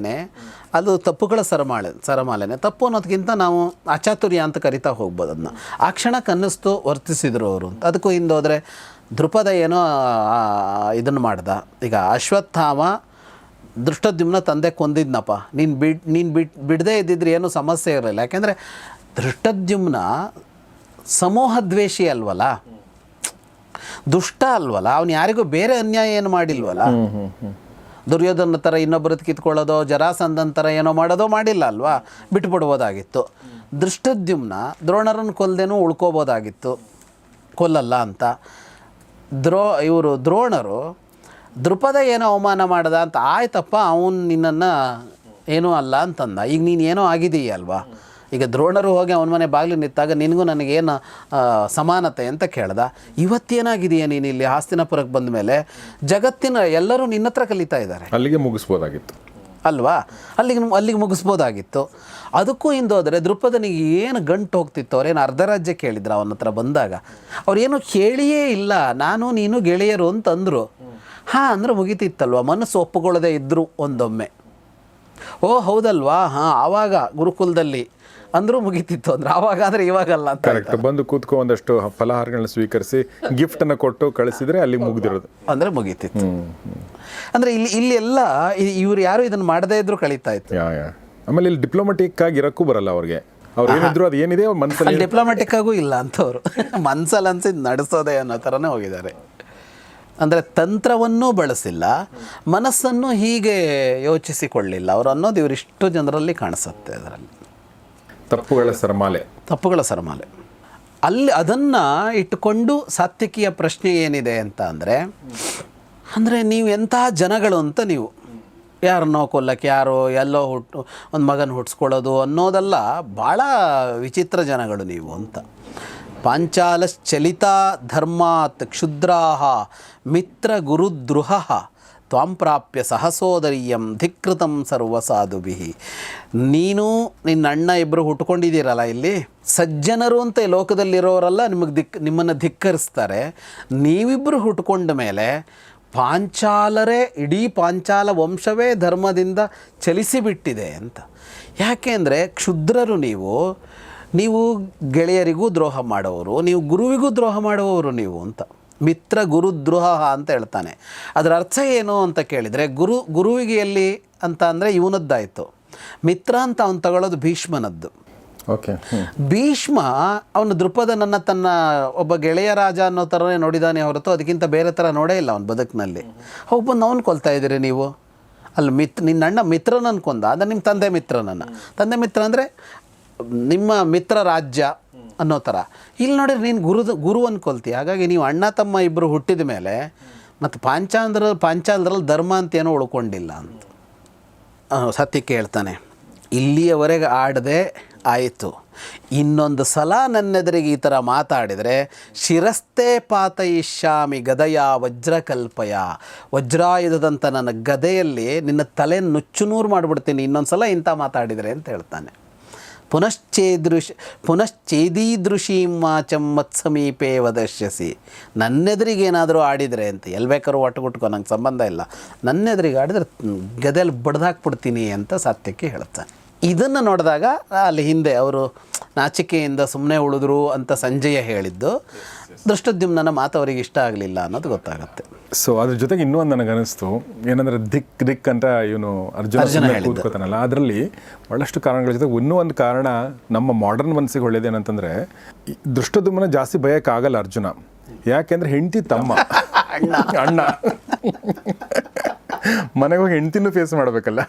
ಅದು ತಪ್ಪುಗಳ ಸರಮಾಳೆ ಸರಮಾಲೆನೆ ತಪ್ಪು ಅನ್ನೋದಕ್ಕಿಂತ ನಾವು ಅಚಾತುರ್ಯ ಅಂತ ಕರಿತಾ ಹೋಗ್ಬೋದು ಅದನ್ನ ಆ ಕ್ಷಣಕ್ಕೆ ಅನ್ನಿಸ್ತು ವರ್ತಿಸಿದ್ರು ಅವರು ಅಂತ. ಅದಕ್ಕೂ ಹಿಂದೆ ಹೋದರೆ ದೃಪದ ಏನೋ ಇದನ್ನು ಮಾಡ್ದ. ಈಗ ಅಶ್ವತ್ಥಾಮ ದೃಷ್ಟದ್ಯುಮ್ನ ತಂದೆ ಕೊಂದಿದ್ನಪ್ಪ. ನೀನು ಬಿಡ್ ನೀನು ಬಿಡ್, ಬಿಡದೇ ಇದ್ದಿದ್ರೆ ಏನೂ ಸಮಸ್ಯೆ ಇರಲಿಲ್ಲ. ಯಾಕೆಂದರೆ ದೃಷ್ಟದ್ಯುಮ್ನ ಸಮೂಹದ್ವೇಷಿ ಅಲ್ವಲ್ಲ? ದುಷ್ಟ ಅಲ್ವಲ್ಲ? ಅವನು ಯಾರಿಗೂ ಬೇರೆ ಅನ್ಯಾಯ ಏನು ಮಾಡಿಲ್ವಲ್ಲ? ದುರ್ಯೋಧನ ಥರ ಇನ್ನೊಬ್ಬರದ್ದು ಕಿತ್ಕೊಳ್ಳೋದೋ ಜರಾಸಂದನ ಥರ ಏನೋ ಮಾಡೋದೋ ಮಾಡಿಲ್ಲ ಅಲ್ವಾ? ಬಿಟ್ಬಿಡ್ಬೋದಾಗಿತ್ತು. ದೃಷ್ಟದ್ಯುಮ್ನ ದ್ರೋಣರನ್ನು ಕೊಲ್ಲದೇನು ಉಳ್ಕೋಬೋದಾಗಿತ್ತು. ಕೊಲ್ಲಲ್ಲ ಅಂತ. ದ್ರೋ ಇವರು ದ್ರೋಣರು ದೃಪದ ಏನೋ ಅವಮಾನ ಮಾಡ್ದ ಅಂತ ಆಯ್ತಪ್ಪ ಅವನು ನಿನ್ನನ್ನು ಏನೂ ಅಲ್ಲ ಅಂತಂದ. ಈಗ ನೀನು ಏನೋ ಆಗಿದೀಯ ಅಲ್ವಾ ಈಗ ದ್ರೋಣರು ಹೋಗಿ ಅವನ ಮನೆ ಬಾಗಿಲು ನಿಂತಾಗ ನಿನಗೂ ನನಗೇನು ಸಮಾನತೆ ಅಂತ ಕೇಳ್ದ. ಇವತ್ತೇನಾಗಿದೆಯಾ ನೀನು ಇಲ್ಲಿ ಹಾಸ್ತಿನಪುರಕ್ಕೆ ಬಂದ ಮೇಲೆ ಜಗತ್ತಿನ ಎಲ್ಲರೂ ನಿನ್ನ ಹತ್ರ ಕಲಿತಾ ಇದ್ದಾರೆ. ಅಲ್ಲಿಗೆ ಮುಗಿಸ್ಬೋದಾಗಿತ್ತು. ಅಲ್ವಾ? ಅಲ್ಲಿಗೆ ಅಲ್ಲಿಗೆ ಮುಗಿಸ್ಬೋದಾಗಿತ್ತು. ಅದಕ್ಕೂ ಹಿಂದೋದರೆ ದೃಪದನಿಗೆ ಏನು ಗಂಟು ಹೋಗ್ತಿತ್ತು? ಅವ್ರೇನು ಅರ್ಧ ರಾಜ್ಯ ಕೇಳಿದ್ರು ಅವನ ಹತ್ರ ಬಂದಾಗ. ಅವ್ರೇನು ಕೇಳಿಯೇ ಇಲ್ಲ. ನಾನು ನೀನು ಗೆಳೆಯರು ಅಂತಂದರು. ಹಾಂ ಅಂದ್ರೆ ಮುಗಿತಿತ್ತಲ್ವ? ಮನಸ್ಸು ಒಪ್ಪಿಕೊಳ್ಳದೆ ಇದ್ದರು ಒಂದೊಮ್ಮೆ. ಓ ಹೌದಲ್ವಾ? ಹಾಂ ಆವಾಗ ಗುರುಕುಲದಲ್ಲಿ ಅಂದರೂ ಮುಗಿತಿತ್ತು ಅಂದ್ರೆ ಆವಾಗ ಆದರೆ ಇವಾಗಲ್ಲ ಅಂತ ಕರೆಕ್ಟ್ ಬಂದು ಕೂತ್ಕೊ ಒಂದಷ್ಟು ಫಲಹಾರಗಳನ್ನ ಸ್ವೀಕರಿಸಿ ಗಿಫ್ಟ್ ಅನ್ನ ಕೊಟ್ಟು ಕಳಿಸಿದ್ರೆ ಅಲ್ಲಿ ಮುಗಿದಿರೋದು. ಅಂದರೆ ಮುಗಿತಿತ್ತು. ಅಂದರೆ ಇಲ್ಲಿ ಇಲ್ಲಿ ಎಲ್ಲ ಇವ್ರು ಯಾರು ಇದನ್ನು ಮಾಡದೇ ಇದ್ರು ಕಳೀತಾ ಇತ್ತು. ಆಮೇಲೆ ಇಲ್ಲಿ ಡಿಪ್ಲೊಮೆಟಿಕ್ ಆಗಿ ಇರಕ್ಕೂ ಬರಲ್ಲ ಅವ್ರಿಗೆ. ಅವ್ರು ಏನಿದ್ರು ಅದು ಏನಿದೆ ಮನ್ಸಲ್ಲಿ ಮನಸ್ಸಲ್ಲಿ ಡಿಪ್ಲೊಮ್ಯಾಟಿಕ್ ಆಗೂ ಇಲ್ಲ ಅಂತವ್ರು. ಮನ್ಸಲ್ಲಿ ಅನ್ಸಿದ್ ನಡೆಸೋದೇ ಅನ್ನೋ ಥರನೇ ಹೋಗಿದ್ದಾರೆ. ಅಂದರೆ ತಂತ್ರವನ್ನೂ ಬಳಸಿಲ್ಲ ಮನಸ್ಸನ್ನು ಹೀಗೆ ಯೋಚಿಸಿಕೊಳ್ಳಿಲ್ಲ. ಅವರು ಅನ್ನೋದು ಇವರಿಷ್ಟು ಜನರಲ್ಲಿ ಕಾಣಿಸುತ್ತೆ ಅದರಲ್ಲಿ. ತಪ್ಪುಗಳ ಸರಮಾಲೆ. ತಪ್ಪುಗಳ ಸರಮಾಲೆ. ಅಲ್ಲಿ ಅದನ್ನು ಇಟ್ಟುಕೊಂಡು ಸಾತ್ವಿಕಿಯ ಪ್ರಶ್ನೆ ಏನಿದೆ ಅಂತ ಅಂದರೆ ಅಂದರೆ ನೀವು ಎಂತಹ ಜನಗಳು ಅಂತ ನೀವು. ಯಾರನ್ನೋ ಕೊಲ್ಲಕ್ಕೆ, ಯಾರೋ ಎಲ್ಲೋ ಹುಟ್ಟು ಒಂದು ಮಗನ ಹುಟ್ಟಿಸ್ಕೊಳ್ಳೋದು ಅನ್ನೋದೆಲ್ಲ ಭಾಳ ವಿಚಿತ್ರ ಜನಗಳು ನೀವು ಅಂತ. ಪಾಂಚಾಲಶ್ಚಲಿತ ಧರ್ಮಾತ್ ಕ್ಷುದ್ರಾಹ ಮಿತ್ರ ಗುರುದ್ರುಹ ತ್ವಾಂ ಪ್ರಾಪ್ಯ ಸಹಸೋದರಿಯಂ ಧಿಕೃತಂ ಸರ್ವಸಾಧುಭಿ. ನೀನು ನಿನ್ನ ಅಣ್ಣ ಇಬ್ಬರು ಹುಟ್ಕೊಂಡಿದ್ದೀರಲ್ಲ ಇಲ್ಲಿ? ಸಜ್ಜನರು ಅಂತ ಲೋಕದಲ್ಲಿರೋರೆಲ್ಲ, ನಿಮಗೆ ದಿಕ್, ನಿಮ್ಮನ್ನು ಧಿಕ್ಕರಿಸ್ತಾರೆ. ನೀವಿಬ್ಬರು ಹುಟ್ಕೊಂಡ ಮೇಲೆ ಪಾಂಚಾಲರೇ, ಇಡೀ ಪಾಂಚಾಲ ವಂಶವೇ ಧರ್ಮದಿಂದ ಚಲಿಸಿಬಿಟ್ಟಿದೆ ಅಂತ. ಯಾಕೆ ಅಂದರೆ ಕ್ಷುದ್ರರು ನೀವು ನೀವು ಗೆಳೆಯರಿಗೂ ದ್ರೋಹ ಮಾಡೋರು, ನೀವು ಗುರುವಿಗೂ ದ್ರೋಹ ಮಾಡುವವರು ನೀವು ಅಂತ. ಮಿತ್ರ ಗುರುದ್ರೋಹ ಅಂತ ಹೇಳ್ತಾನೆ. ಅದರ ಅರ್ಥ ಏನು ಅಂತ ಕೇಳಿದರೆ ಗುರು ಗುರುವಿಗೆ ಎಲ್ಲಿ ಅಂತ ಅಂದರೆ ಇವನದ್ದಾಯಿತು. ಮಿತ್ರ ಅಂತ ಅವನು ತಗೊಳ್ಳೋದು ಭೀಷ್ಮನದ್ದು. ಓಕೆ ಭೀಷ್ಮ ಅವನು ದೃಪದನನ್ನ ತನ್ನ ಒಬ್ಬ ಗೆಳೆಯ ರಾಜ ಅನ್ನೋ ಥರನೇ ನೋಡಿದಾನೆ ಹೊರತು ಅದಕ್ಕಿಂತ ಬೇರೆ ಥರ ನೋಡೇ ಇಲ್ಲ ಅವನ ಬದುಕಿನಲ್ಲಿ. ಒಬ್ಬನ ಅವನು ಕೊಲ್ತಾ ಇದ್ದೀರಿ ನೀವು? ಅಲ್ಲಿ ಮಿತ್ ನಿನ್ನ ಅಣ್ಣ ಮಿತ್ರನನ್ನು ಕೊಂದ ಅಂದರೆ ನಿಮ್ಮ ತಂದೆ ಮಿತ್ರನನ್ನು. ತಂದೆ ಮಿತ್ರ ಅಂದರೆ ನಿಮ್ಮ ಮಿತ್ರ ರಾಜ್ಯ. ಅನ್ನೋ ಥರ. ಇಲ್ಲಿ ನೋಡಿದ್ರೆ ನೀನು ಗುರು ಗುರು ಕೊಲ್ತಿ. ಹಾಗಾಗಿ ನೀವು ಅಣ್ಣ ತಮ್ಮ ಇಬ್ಬರು ಹುಟ್ಟಿದ ಮೇಲೆ ಮತ್ತು ಪಾಂಚಾಂದ್ರ ಪಾಂಚಾಲದ್ರಲ್ಲಿ ಧರ್ಮ ಅಂತ ಏನೋ ಉಳ್ಕೊಂಡಿಲ್ಲ ಅಂತ. ಸತ್ಯ ಕೇಳ್ತಾನೆ. ಇಲ್ಲಿಯವರೆಗೆ ಆಡದೆ ಆಯಿತು. ಇನ್ನೊಂದು ಸಲ ನನ್ನೆದುರಿಗೆ ಈ ಥರ ಮಾತಾಡಿದರೆ ಶಿರಸ್ತೆ ಪಾತಯಿಷ್ಯಾಮಿ ಗದಯ ವಜ್ರಕಲ್ಪಯ. ವಜ್ರಾಯುಧದಂಥ ನನ್ನ ಗದೆಯಲ್ಲಿ ನಿನ್ನ ತಲೆ ನುಚ್ಚುನೂರು ಮಾಡಿಬಿಡ್ತೀನಿ ಇನ್ನೊಂದು ಸಲ ಇಂಥ ಮಾತಾಡಿದರೆ ಅಂತ ಹೇಳ್ತಾನೆ. ಪುನಶ್ಚೇದೃಶ್ ಪುನಶ್ಚೇದೀದೃಶೀಂ ವಾಚಂ ಮತ್ಸಮೀಪೇ ವದಶ್ಯಸಿ. ನನ್ನೆದುರಿಗೆ ಏನಾದರೂ ಆಡಿದರೆ ಅಂತ ಎಲ್ಲಿ ಬೇಕಾದ್ರೂ ಒಟ್ಟುಗುಟ್ಕೋ ನಂಗೆ ಸಂಬಂಧ ಇಲ್ಲ. ನನ್ನೆದುರಿಗೆ ಆಡಿದರೆ ಗದೆಯಲ್ಲಿ ಬಡ್ದಾಕ್ಬಿಡ್ತೀನಿ ಅಂತ ಸತ್ಯಕ್ಕೆ ಹೇಳ್ತಾನೆ ಇದನ್ನು ನೋಡಿದಾಗ ಅಲ್ಲಿ ಹಿಂದೆ ಅವರು ನಾಚಿಕೆಯಿಂದ ಸುಮ್ಮನೆ ಉಳಿದ್ರು ಅಂತ ಸಂಜಯ ಹೇಳಿದ್ದು. ದೃಷ್ಟದ್ಯುಮ್ನ ಮಾತು ಅವರಿಗೆ ಇಷ್ಟ ಆಗಲಿಲ್ಲ ಅನ್ನೋದು ಗೊತ್ತಾಗುತ್ತೆ. ಸೊ ಅದ್ರ ಜೊತೆಗೆ ಇನ್ನೊಂದು ಒಂದು ನನಗೆ ಅನಿಸ್ತು ಏನಂದ್ರೆ ದಿಕ್ ದಿಕ್ ಅಂತ ಇವನು ಅರ್ಜುನ ಕೂತ್ಕೋತಾನಲ್ಲ ಅದರಲ್ಲಿ ಬಹಳಷ್ಟು ಕಾರಣಗಳ ಜೊತೆ ಇನ್ನೂ ಒಂದು ಕಾರಣ ನಮ್ಮ ಮಾಡರ್ನ್ ಮನಸ್ಸಿಗೆ ಒಳ್ಳೇದೇನಂತಂದ್ರೆ ದೃಷ್ಟದ್ಯುಮ್ನ ಜಾಸ್ತಿ ಭಯಕ್ಕಾಗಲ್ಲ ಅರ್ಜುನ. ಯಾಕೆಂದ್ರೆ ಹೆಂಡತಿ ತಮ್ಮ. ಅಣ್ಣ. ಮನೆಗೆ ಹೋಗಿ ಹೆಂಡ್ತಿನೂ ಫೇಸ್ ಮಾಡಬೇಕಲ್ಲ.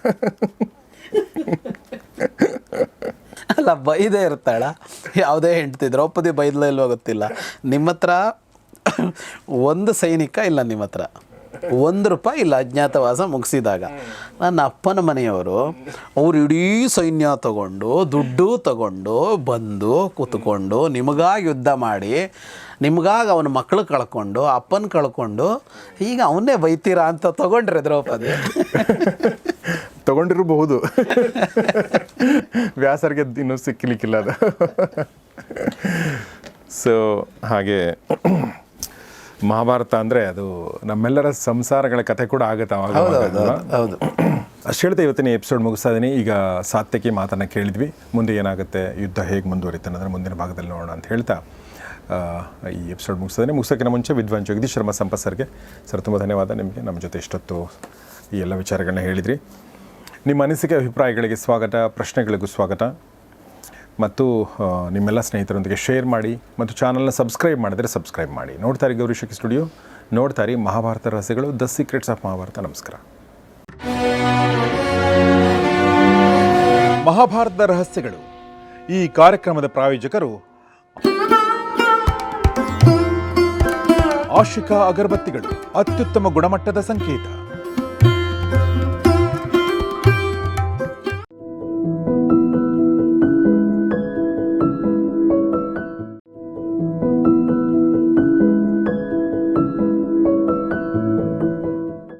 ಅಲ್ಲ, ಬೈದೇ ಇರ್ತಾಳ. ಯಾವುದೇ ಹೆಂಡ್ತಿ ದ್ರೌಪದಿ ಬೈದ್ಲ ಇಲ್ವೋ ಗೊತ್ತಿಲ್ಲ. ನಿಮ್ಮ ಹತ್ರ ಒಂದು ಸೈನಿಕ ಇಲ್ಲ ನಿಮ್ಮ ಹತ್ರ ಒಂದು ರೂಪಾಯಿ ಇಲ್ಲ ಅಜ್ಞಾತವಾಸ ಮುಗಿಸಿದಾಗ. ನನ್ನ ಅಪ್ಪನ ಮನೆಯವರು ಅವ್ರು ಇಡೀ ಸೈನ್ಯ ತಗೊಂಡು, ದುಡ್ಡು ತಗೊಂಡು, ಬಂದು ಕೂತ್ಕೊಂಡು, ನಿಮಗಾಗಿ ಯುದ್ಧ ಮಾಡಿ, ನಿಮಗಾಗಿ ಅವನ ಮಕ್ಕಳು ಕಳ್ಕೊಂಡು, ಅಪ್ಪನ ಕಳ್ಕೊಂಡು, ಈಗ ಅವನ್ನೇ ಬೈತೀರಾ ಅಂತ ತಗೊಂಡ್ರೆ ದ್ರೌಪದಿ. ತಗೊಂಡಿರಬಹುದು. ವ್ಯಾಸರಿಗೆ ಇನ್ನೂ ಸಿಕ್ಕಲಿಕ್ಕಿಲ್ಲ ಅದು. ಸೊ ಹಾಗೆ ಮಹಾಭಾರತ ಅಂದರೆ ಅದು ನಮ್ಮೆಲ್ಲರ ಸಂಸಾರಗಳ ಕಥೆ ಕೂಡ ಆಗುತ್ತೆ ಹೌದು ಅಷ್ಟು ಹೇಳ್ತಾ ಇವತ್ತಿನ ಎಪಿಸೋಡ್ ಮುಗಿಸ್ತಾ ಇದ್ದೀನಿ ಈಗ ಸಾತ್ಯಕ್ಕೆ ಮಾತನ್ನು ಕೇಳಿದ್ವಿ. ಮುಂದೆ ಏನಾಗುತ್ತೆ ಯುದ್ಧ ಹೇಗೆ ಮುಂದುವರಿತೆ ಅನ್ನೋದನ್ನ ಮುಂದಿನ ಭಾಗದಲ್ಲಿ ನೋಡೋಣ ಅಂತ ಹೇಳ್ತಾ ಈ ಎಪಿಸೋಡ್ ಮುಗಿಸ್ತಾ ಇದ್ದೀನಿ ಮುಗಿಸೋಕ್ಕಿಂತ ಮುಂಚೆ ವಿದ್ವಾನ್ ಜಗದೀಶ್ ಶರ್ಮಾ ಸಂಪತ್ ಸರ್ಗೆ. ಸರ್ ತುಂಬ ಧನ್ಯವಾದ. ನಿಮಗೆ ನಮ್ಮ ಜೊತೆ ಇಷ್ಟೊತ್ತು ಈ ಎಲ್ಲ ವಿಚಾರಗಳನ್ನ ಹೇಳಿದ್ರಿ. ನಿಮ್ಮ ಅನಿಸಿಕೆ, ಅಭಿಪ್ರಾಯಗಳಿಗೆ ಸ್ವಾಗತ, ಪ್ರಶ್ನೆಗಳಿಗೂ ಸ್ವಾಗತ. ಮತ್ತು ನಿಮ್ಮೆಲ್ಲ ಸ್ನೇಹಿತರೊಂದಿಗೆ ಶೇರ್ ಮಾಡಿ ಮತ್ತು ಚಾನಲ್ನ ಸಬ್ಸ್ಕ್ರೈಬ್ ಮಾಡಿದರೆ ಸಬ್ಸ್ಕ್ರೈಬ್ ಮಾಡಿ. ನೋಡ್ತಾರೆ ಗೌರಿ ಶಕಿ ಸ್ಟುಡಿಯೋ. ನೋಡ್ತಾರೆ ಮಹಾಭಾರತ ರಹಸ್ಯಗಳು, ದ ಸೀಕ್ರೆಟ್ಸ್ ಆಫ್ ಮಹಾಭಾರತ. ನಮಸ್ಕಾರ. ಮಹಾಭಾರತದ ರಹಸ್ಯಗಳು. ಈ ಕಾರ್ಯಕ್ರಮದ ಪ್ರಾಯೋಜಕರು ಆಶಿಕಾ ಅಗರಬತ್ತಿಗಳು. ಅತ್ಯುತ್ತಮ ಗುಣಮಟ್ಟದ ಸಂಕೇತ.